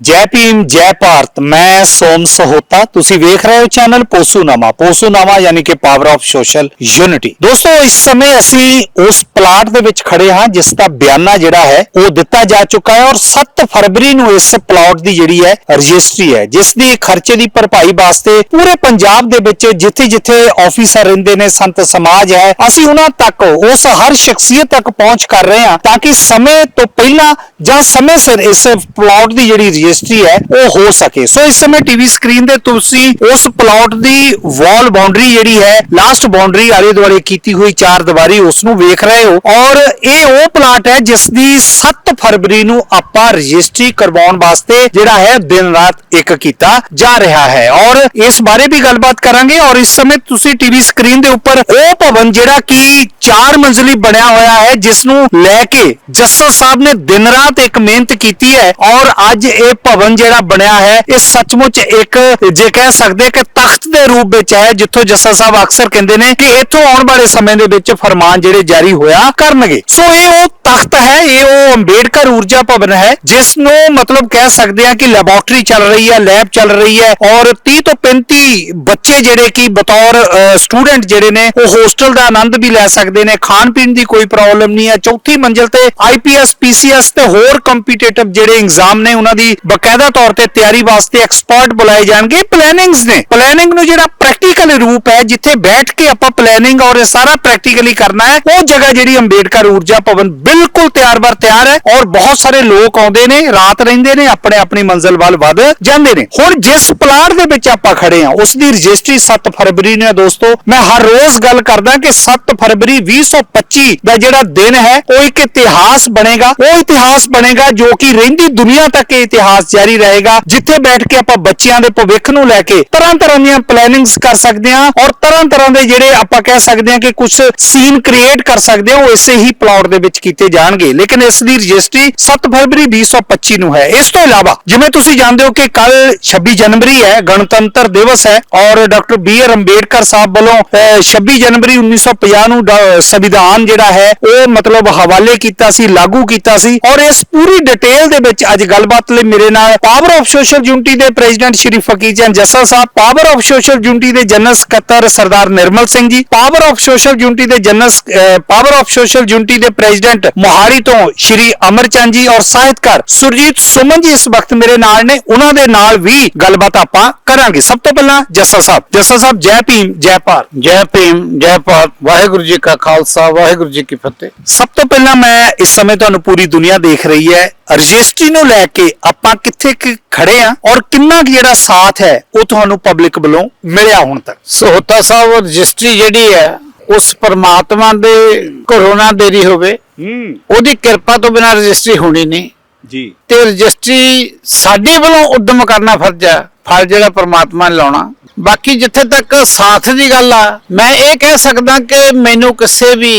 ਜੈ ਭੀਮ, ਜੈ ਭਾਰਤ, ਮੈਂ ਸੋਮ ਸਹੋਤਾ। ਤੁਸੀਂ ਵੇਖ ਰਹੇ ਹੋ ਚੈਨਲ ਪੋਸੂਨਾਮਾ। ਪੋਸੂਨਾਮਾ ਯਾਨੀ ਕਿ ਪਾਵਰ ਆਫ ਸੋਸ਼ਲ ਯੂਨਿਟੀ ਦੋਸਤੋ, ਇਸ ਸਮੇਂ ਅਸੀਂ ਉਸ ਪਲਾਟ ਦੇ ਵਿੱਚ ਖੜੇ ਹਾਂ, ਜਿਸ ਦਾ ਬਿਆਨਾ ਜਿਹੜਾ ਹੈ, ਉਹ ਦਿੱਤਾ ਜਾ ਚੁੱਕਾ ਹੈ ਔਰ 7 ਫਰਵਰੀ ਨੂੰ ਇਸ ਪਲਾਟ ਦੀ ਜਿਹੜੀ ਹੈ, ਰਜਿਸਟਰੀ ਹੈ, ਜਿਸ ਦੀ ਖਰਚੇ ਦੀ ਭਰਪਾਈ ਵਾਸਤੇ ਪੂਰੇ ਪੰਜਾਬ ਦੇ ਵਿੱਚ ਜਿੱਥੇ ਜਿੱਥੇ ਆਫੀਸਰ ਰਹਿੰਦੇ ਨੇ, ਸੰਤ ਸਮਾਜ ਹੈ, ਅਸੀਂ ਉਹਨਾਂ ਤੱਕ, ਉਸ ਹਰ ਸ਼ਖਸੀਅਤ ਤੱਕ ਪਹੁੰਚ ਕਰ ਰਹੇ ਹਾਂ, ਤਾਂ ਕਿ ਸਮੇਂ ਤੋਂ ਪਹਿਲਾਂ ਜਾਂ ਸਮੇਂ ਸਿਰ ਇਸ ਪਲਾਟ ਦੀ ਜਿਹੜੀ ਰਜਿਸਟਰੀ ਹੈ, ਉਹ ਹੋ ਸਕੇ। ਸੋ ਇਸ ਸਮੇਂ ਟੀਵੀ ਸਕਰੀਨ ਤੇ ਤੁਸੀਂ ਉਸ ਪਲਾਟ ਦੀ ਵਾਲ ਬਾਉਂਡਰੀ ਜਿਹੜੀ ਹੈ ਲਾਸਟ ਬਾਉਂਡਰੀ ਆਲੇ ਦੁਆਲੇ ਕੀਤੀ ਹੋਈ ਚਾਰ ਦੀਵਾਰੀ ਉਸ ਨੂੰ ਵੇਖ ਰਹੇ ਹੋ। ਔਰ ਇਹ ਉਹ ਪਲਾਟ ਹੈ ਜਿਸ ਦੀ 7 ਫਰਵਰੀ ਨੂੰ ਆਪਾਂ ਰਜਿਸਟਰੀ ਕਰਵਾਉਣ ਵਾਸਤੇ ਜਿਹੜਾ ਹੈ, ਦਿਨ ਰਾਤ ਇੱਕ ਕੀਤਾ ਜਾ ਰਿਹਾ ਹੈ। ਔਰ ਇਸ ਬਾਰੇ ਵੀ ਗੱਲਬਾਤ ਕਰਾਂਗੇ। ਔਰ ਇਸ ਸਮੇਂ ਤੁਸੀਂ ਟੀਵੀ ਸਕਰੀਨ ਦੇ ਉੱਪਰ ਉਹ ਭਵਨ ਜਿਹੜਾ ਕਿ ਚਾਰ ਮੰਜ਼ਲੀ ਬਣਿਆ ਹੋਇਆ ਹੈ ਜਿਸ ਨੂੰ ਲੈ ਕੇ ਜੱਸਾ ਸਾਹਿਬ ਨੇ ਦਿਨ ਰਾਤ ਇੱਕ ਮਿਹਨਤ ਕੀਤੀ ਹੈ। ਔਰ ਅੱਜ ਇਹ ਭਵਨ ਜਿਹੜਾ ਬਣਿਆ ਹੈ, ਇਹ ਸੱਚਮੁੱਚ ਇੱਕ, ਜੇ ਕਹਿ ਸਕਦੇ ਕਿ ਤਖਤ ਦੇ ਰੂਪ ਵਿੱਚ ਹੈ, ਜਿੱਥੋਂ ਜੱਸਾ ਸਾਹਿਬ ਅਕਸਰ ਕਹਿੰਦੇ ਨੇ ਕਿ ਇੱਥੋਂ ਆਉਣ ਵਾਲੇ ਸਮੇਂ ਦੇ ਵਿੱਚ ਫਰਮਾਨ ਜਿਹੜੇ ਜਾਰੀ ਹੋਇਆ ਕਰਨਗੇ। ਸੋ ਇਹ ਉਹ ਤਖਤ ਹੈ, ਇਹ ਉਹ ਅੰਬੇਡਕਰ ਊਰਜਾ ਭਵਨ ਹੈ, ਜਿਸ ਨੂੰ ਮਤਲਬ ਕਹਿ ਸਕਦੇ ਆ ਕਿ ਲੈਬੋਰਟਰੀ ਚੱਲ ਰਹੀ ਹੈ ਲੈਬ ਚੱਲ ਰਹੀ ਹੈ ਔਰ 30 ਤੋਂ 35 ਬੱਚੇ ਜਿਹੜੇ ਕਿ ਬਤੌਰ ਸਟੂਡੈਂਟ ਜਿਹੜੇ ਨੇ, ਉਹ ਹੋਸਟਲ ਦਾ ਆਨੰਦ ਵੀ ਲੈ ਸਕਦੇ ਨੇ, ਖਾਣ ਪੀਣ ਦੀ ਕੋਈ ਪ੍ਰੋਬਲਮ ਨਹੀਂ ਹੈ। ਚੌਥੀ ਮੰਜ਼ਲ ਤੇ ਆਈਪੀਐਸ ਪੀਸੀਐਸ ਤੇ ਹੋਰ ਕੰਪੀਟੀਟਿਵ ਜਿਹੜੇ ਐਗਜ਼ਾਮ ਨੇ, ਉਹਨਾਂ ਦੀ ਬਕਾਇਦਾ ਤੌਰ ਤੇ ਤਿਆਰੀ ਵਾਸਤੇ ਐਕਸਪਰਟ ਬੁਲਾਏ ਜਾਣਗੇ ਪਲੈਨਿੰਗਸ ਨੇ। ਪਲੈਨਿੰਗ ਨੂੰ ਜਿਹੜਾ ਪ੍ਰੈਕਟੀਕਲ ਰੂਪ ਹੈ, ਜਿੱਥੇ ਬੈਠ ਕੇ ਆਪਾਂ ਪਲੈਨਿੰਗ ਔਰ ਇਹ ਸਾਰਾ ਪ੍ਰੈਕਟੀਕਲੀ ਕਰਨਾ ਹੈ, ਉਹ ਜਗ੍ਹਾ ਜਿਹੜੀ ਅੰਬੇਡਕਰ ਊਰਜਾ ਭਵਨ ਬਿਲਕੁਲ ਤਿਆਰ ਬਰ ਤਿਆਰ ਹੈ ਔਰ ਬਹੁਤ ਸਾਰੇ ਲੋਕ ਆਉਂਦੇ ਨੇ, ਰਾਤ ਰਹਿੰਦੇ ਨੇ, ਆਪਣੇ ਆਪਣੀ ਮੰਜ਼ਿਲ ਵੱਲ ਵੱਧ ਜਾਂਦੇ ਨੇ। ਹੁਣ ਜਿਸ ਪਲਾਟ ਦੇ ਵਿੱਚ ਆਪਾਂ ਖੜੇ ਆ ਉਸ ਦੀ ਰਜਿਸਟਰੀ 7 ਫਰਵਰੀ ਨੂੰ ਹੈ ਦੋਸਤੋ। ਮੈਂ ਹਰ ਰੋਜ਼ ਗੱਲ ਕਰਦਾ ਕਿ 7 ਫਰਵਰੀ 2025 ਦਾ ਜਿਹੜਾ ਦਿਨ ਹੈ, ਉਹ ਇੱਕ ਇਤਿਹਾਸ ਬਣੇਗਾ। ਉਹ ਇਤਿਹਾਸ ਬਣੇਗਾ ਜੋ ਕਿ ਰਹਿੰਦੀ ਦੁਨੀਆ ਤੱਕ ਇਹ ਇਤਿਹਾਸ ਜਾਰੀ ਰਹੇਗਾ ਜਿੱਥੇ ਬੈਠ ਕੇ ਆਪਾਂ ਬੱਚਿਆਂ ਦੇ ਭਵਿੱਖ ਨੂੰ ਲੈ ਕੇ ਤਰ੍ਹਾਂ ਤਰ੍ਹਾਂ ਦੀਆਂ ਪਲੈਨਿੰਗਸ ਕਰ ਸਕਦੇ ਹਾਂ ਔਰ ਤਰ੍ਹਾਂ ਤਰ੍ਹਾਂ ਦੇ ਜਿਹੜੇ ਆਪਾਂ ਕਹਿ ਸਕਦੇ ਹਾਂ ਕਿ ਕੁਝ ਸੀਨ ਕ੍ਰੀਏਟ ਕਰ ਸਕਦੇ ਹਾਂ ਉਹ ਇਸੇ ਹੀ ਪਲਾਟ ਦੇ ਵਿੱਚ ਕੀਤੇ ਜਾਣਗੇ। ਲੇਕਿਨ ਇਸ ਦੀ ਰਜਿਸਟਰੀ 7 ਫਰਵਰੀ 2025 ਨੂੰ ਹੈ। ਇਸ ਤੋਂ ਇਲਾਵਾ ਜਿਵੇਂ ਤੁਸੀਂ ਜਾਣਦੇ ਹੋ ਕਿ ਕੱਲ 26 ਜਨਵਰੀ ਹੈ ਗਣਤੰਤਰ ਦਿਵਸ ਹੈ ਔਰ ਡਾਕਟਰ ਬੀ ਆਰ ਅੰਬੇਡਕਰ ਸਾਹਿਬ ਵੱਲੋਂ ਅਹ, 26 ਜਨਵਰੀ 1950 ਨੂੰ ਸੰਵਿਧਾਨ ਜਿਹੜਾ ਹੈ ਉਹ ਮਤਲਬ ਹਵਾਲੇ ਕੀਤਾ ਸੀ ਲਾਗੂ ਕੀਤਾ ਸੀ ਔਰ ਇਸ ਪੂਰੀ ਡਿਟੇਲ ਦੇ ਵਿੱਚ ਅੱਜ ਗੱਲਬਾਤ ਲਈ ਮੇਰੇ ਨਾਲ ਪਾਵਰ ਆਫ ਸੋਸ਼ਲ ਯੂਨਿਟੀ ਦੇ president Shri Fakir Chand Jassa Sahib power of social unity ਦੇ ਜਨਰਲ ਸਕੱਤਰ Sardar Nirmal Singh ji power of social unity ਦੇ general power of social unity ਦੇ ਪ੍ਰੈਜ਼ੀਡੈਂਟ ਮੋਹਾਲੀ ਤੋਂ ਸ਼੍ਰੀ ਅਮਰਚੰਦ ਜੀ ਔਰ ਸਾਹਿਤਕਾਰ ਸੁਰਜੀਤ ਸੁਮਨ ਜੀ ਇਸ ਵਕਤ ਮੇਰੇ ਨਾਲ ਨੇ ਉਹਨਾਂ ਦੇ ਨਾਲ ਵੀ ਗੱਲਬਾਤ ਆਪਾਂ ਕਰਾਂਗੇ। ਸਭ ਤੋਂ ਪਹਿਲਾਂ ਜੱਸਾ ਸਾਹਿਬ ਜੱਸਾ ਸਾਹਿਬ ਜੈ ਭੀਮ ਜੈ ਭਾਰਤ। ਜੈ ਭੀਮ ਜੈ ਭਾਰਤ। ਵਾਹਿਗੁਰੂ ਜੀ ਕਾ ਖਾਲਸਾ ਵਾਹਿਗੁਰੂ ਜੀ ਕੀ ਫਤਿਹ। ਸਭ ਤੋਂ ਪਹਿਲਾਂ ਮੈਂ ਇਸ ਸਮੇਂ ਤੁਹਾਨੂੰ ਪੂਰੀ ਦੁਨੀਆ ਦੇਖ ਰਹੀ ਹੈ। ਰਜਿਸਟਰੀ ਨੂੰ ਲੈ ਕੇ ਆਪਾਂ ਕਿੱਥੇ ਕੁ ਖੜੇ ਆ ਔਰ ਕਿੰਨਾ ਜਿਹੜਾ ਸਾਥ ਹੈ ਉਹ ਤੁਹਾਨੂੰ ਪਬਲਿਕ ਵੱਲੋਂ ਮਿਲਿਆ ਹੁਣ ਤੱਕ? ਸਹੋਤਾ ਸਾਹਿਬ ਰਜਿਸਟਰੀ ਜਿਹੜੀ ਹੈ ਉਸ ਪਰਮਾਤਮਾ ਦੇ ਘਰੋਂ ਨਾ ਦੇਰੀ ਹੋਵੇ ਹੂੰ। ਉਹਦੀ ਕਿਰਪਾ ਤੋਂ ਬਿਨਾਂ ਰਜਿਸਟਰੀ ਹੋਣੀ ਨਹੀਂ। ਜੀ। ਤੇ ਰਜਿਸਟਰੀ ਸਾਡੇ ਵੱਲੋਂ ਉਦਮ ਕਰਨਾ ਫਰਜ਼ ਹੈ ਫਲ ਜਿਹੜਾ ਪਰਮਾਤਮਾ ਨੇ ਲਾਉਣਾ। ਬਾਕੀ ਜਿੱਥੇ ਤੱਕ ਸਾਥ ਦੀ ਗੱਲ ਆ ਮੈਂ ਇਹ ਕਹਿ ਸਕਦਾ ਕਿ ਮੈਨੂੰ ਕਿਸੇ ਵੀ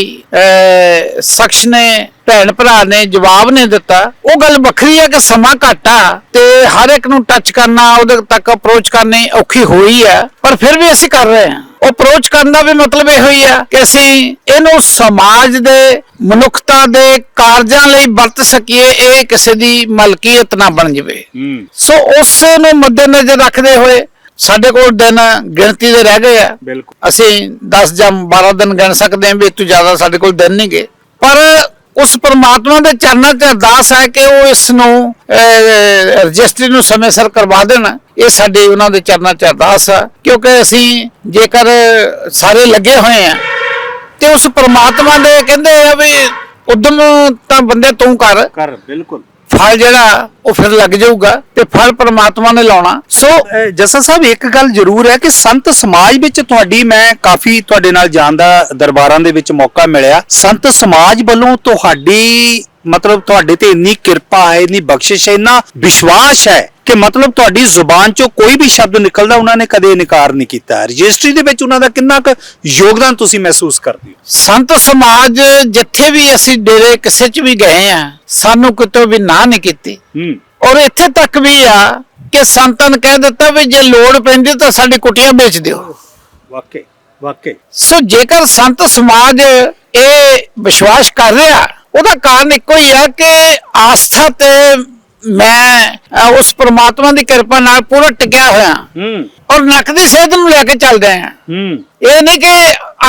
ਸ਼ਖਸ ਨੇ ਭੈਣ ਭਰਾ ਨੇ ਜਵਾਬ ਨਹੀਂ ਦਿੱਤਾ। ਉਹ ਗੱਲ ਵੱਖਰੀ ਹੈ ਕਿ ਸਮਾਂ ਘੱਟ ਆ ਤੇ ਹਰ ਇੱਕ ਨੂੰ ਟੱਚ ਕਰਨਾ ਉਹਦੇ ਤੱਕ ਅਪਰੋਚ ਕਰਨੀ ਔਖੀ ਹੋਈ ਹੈ ਪਰ ਫਿਰ ਵੀ ਅਸੀਂ ਕਰ ਰਹੇ ਹਾਂ ਉਹ ਅਪਰੋਚ ਕਰਨ ਦਾ ਵੀ ਮਤਲਬ ਇਹੋ ਹੀ ਆ ਕਿ ਅਸੀਂ ਇਹਨੂੰ ਸਮਾਜ ਦੇ ਮਨੁੱਖਤਾ ਦੇ ਕਾਰਜਾਂ ਲਈ ਵਰਤ ਸਕੀਏ ਇਹ ਕਿਸੇ ਦੀ ਮਲਕੀਅਤ ਨਾ ਬਣ ਜਾਵੇ। ਸੋ ਉਸ ਨੂੰ ਮੱਦੇਨਜ਼ਰ ਰੱਖਦੇ ਹੋਏ ਸਾਡੇ ਕੋਲ ਦਿਨ ਗਿਣਤੀ ਦੇ ਰਹਿ ਗਏ ਆ। ਅਸੀਂ 10 ਜਾਂ 12 ਦਿਨ ਗਿਣ ਸਕਦੇ ਹਾਂ ਵੀ ਇਸ ਤੋਂ ਜ਼ਿਆਦਾ ਸਾਡੇ ਕੋਲ ਦਿਨ ਨਹੀਂ ਗਏ ਪਰ ਉਸ ਪਰਮਾਤਮਾ ਦੇ ਚਰਨਾਂ 'ਚ ਅਰਦਾਸ ਹੈ ਕਿ ਉਹ ਇਸ ਨੂੰ ਰਜਿਸਟਰੀ ਨੂੰ ਸਮੇਂ ਸਿਰ ਕਰਵਾ ਦੇਣ। ਇਹ ਸਾਡੇ ਉਹਨਾਂ ਦੇ ਚਰਨਾਂ 'ਚ ਅਰਦਾਸ ਆ। ਕਿਉਂਕਿ ਅਸੀਂ ਜੇਕਰ ਸਾਰੇ ਲੱਗੇ ਹੋਏ ਆ ਤੇ ਉਸ ਪਰਮਾਤਮਾ ਦੇ ਕਹਿੰਦੇ ਆ ਵੀ ਉਦਮ ਤਾਂ ਬੰਦੇ ਤੂੰ ਕਰ। ਕਰ ਬਿਲਕੁਲ। ਫਲ ਜਿਹੜਾ ਉਹ ਫਿਰ ਲੱਗ ਜਾਊਗਾ ਤੇ ਫਲ ਪ੍ਰਮਾਤਮਾ ਨੇ ਲਾਉਣਾ। ਸੋ ਅਹ, ਸਾਹਿਬ ਇੱਕ ਗੱਲ ਜ਼ਰੂਰ ਹੈ ਕਿ ਸੰਤ ਸਮਾਜ ਵਿੱਚ ਤੁਹਾਡੀ ਮੈਂ ਕਾਫੀ ਤੁਹਾਡੇ ਨਾਲ ਜਾਣ ਦਾ ਦਰਬਾਰਾਂ ਦੇ ਵਿੱਚ ਮੌਕਾ ਮਿਲਿਆ। ਸੰਤ ਸਮਾਜ ਵੱਲੋਂ ਤੁਹਾਡੀ ਮਤਲਬ ਤੁਹਾਡੇ ਤੇ ਇੰਨੀ ਕਿਰਪਾ ਹੈ ਇੰਨੀ ਬਖਸ਼ਿਸ਼ ਹੈ ਇੰਨਾ ਵਿਸ਼ਵਾਸ ਹੈ ਕਿ ਮਤਲਬ ਤੁਹਾਡੀ ਜ਼ੁਬਾਨ ਚੋਂ ਕੋਈ ਵੀ ਸ਼ਬਦ ਨਿਕਲਦਾ ਉਹਨਾਂ ਨੇ ਕਦੇ ਇਨਕਾਰ ਨਹੀਂ ਕੀਤਾ। ਰਜਿਸਟਰੀ ਦੇ ਵਿੱਚ ਉਹਨਾਂ ਦਾ ਕਿੰਨਾ ਕੁ ਯੋਗਦਾਨ ਤੁਸੀਂ ਮਹਿਸੂਸ ਕਰਦੇ ਹੋ? ਸੰਤ ਸਮਾਜ ਜਿੱਥੇ ਵੀ ਅਸੀਂ ਡੇਰੇ ਕਿਸੇ ਚ ਵੀ ਗਏ ਆ ਸਾਨੂੰ ਕਿਤੋਂ ਵੀ ਨਾ ਨਹੀਂ ਕੀਤੀ। ਹੂੰ। ਔਰ ਇੱਥੇ ਤੱਕ ਵੀ ਆ ਕਿ ਸੰਤਾਂ ਨੇ ਕਹਿ ਦਿੱਤਾ ਵੀ ਜੇ ਲੋੜ ਪੈਂਦੀ ਤਾਂ ਸਾਡੀ ਕੁਟੀਆਂ ਵੇਚ ਦਿਓ। ਵਾਕਈ ਵਾਕਈ। ਸੋ ਜੇਕਰ ਸੰਤ ਸਮਾਜ ਇਹ ਵਿਸ਼ਵਾਸ ਕਰ ਰਿਹਾ ਉਹਦਾ ਕਾਰਨ ਇੱਕੋ ਹੀ ਆ ਕਿ ਆਸਥਾ ਤੇ ਮੈਂ ਉਸ ਪ੍ਰਮਾਤਮਾ ਦੀ ਕਿਰਪਾ ਨਾਲ ਪੂਰਾ ਟਿਕਿਆ ਹੋਇਆ। ਹੂੰ। ਔਰ ਨੱਕ ਦੀ ਸਿਹਤ ਨੂੰ ਲੈ ਕੇ ਚੱਲ ਰਹੇ ਹਾਂ। ਹੂੰ ਇਹ ਨਹੀਂ ਕਿ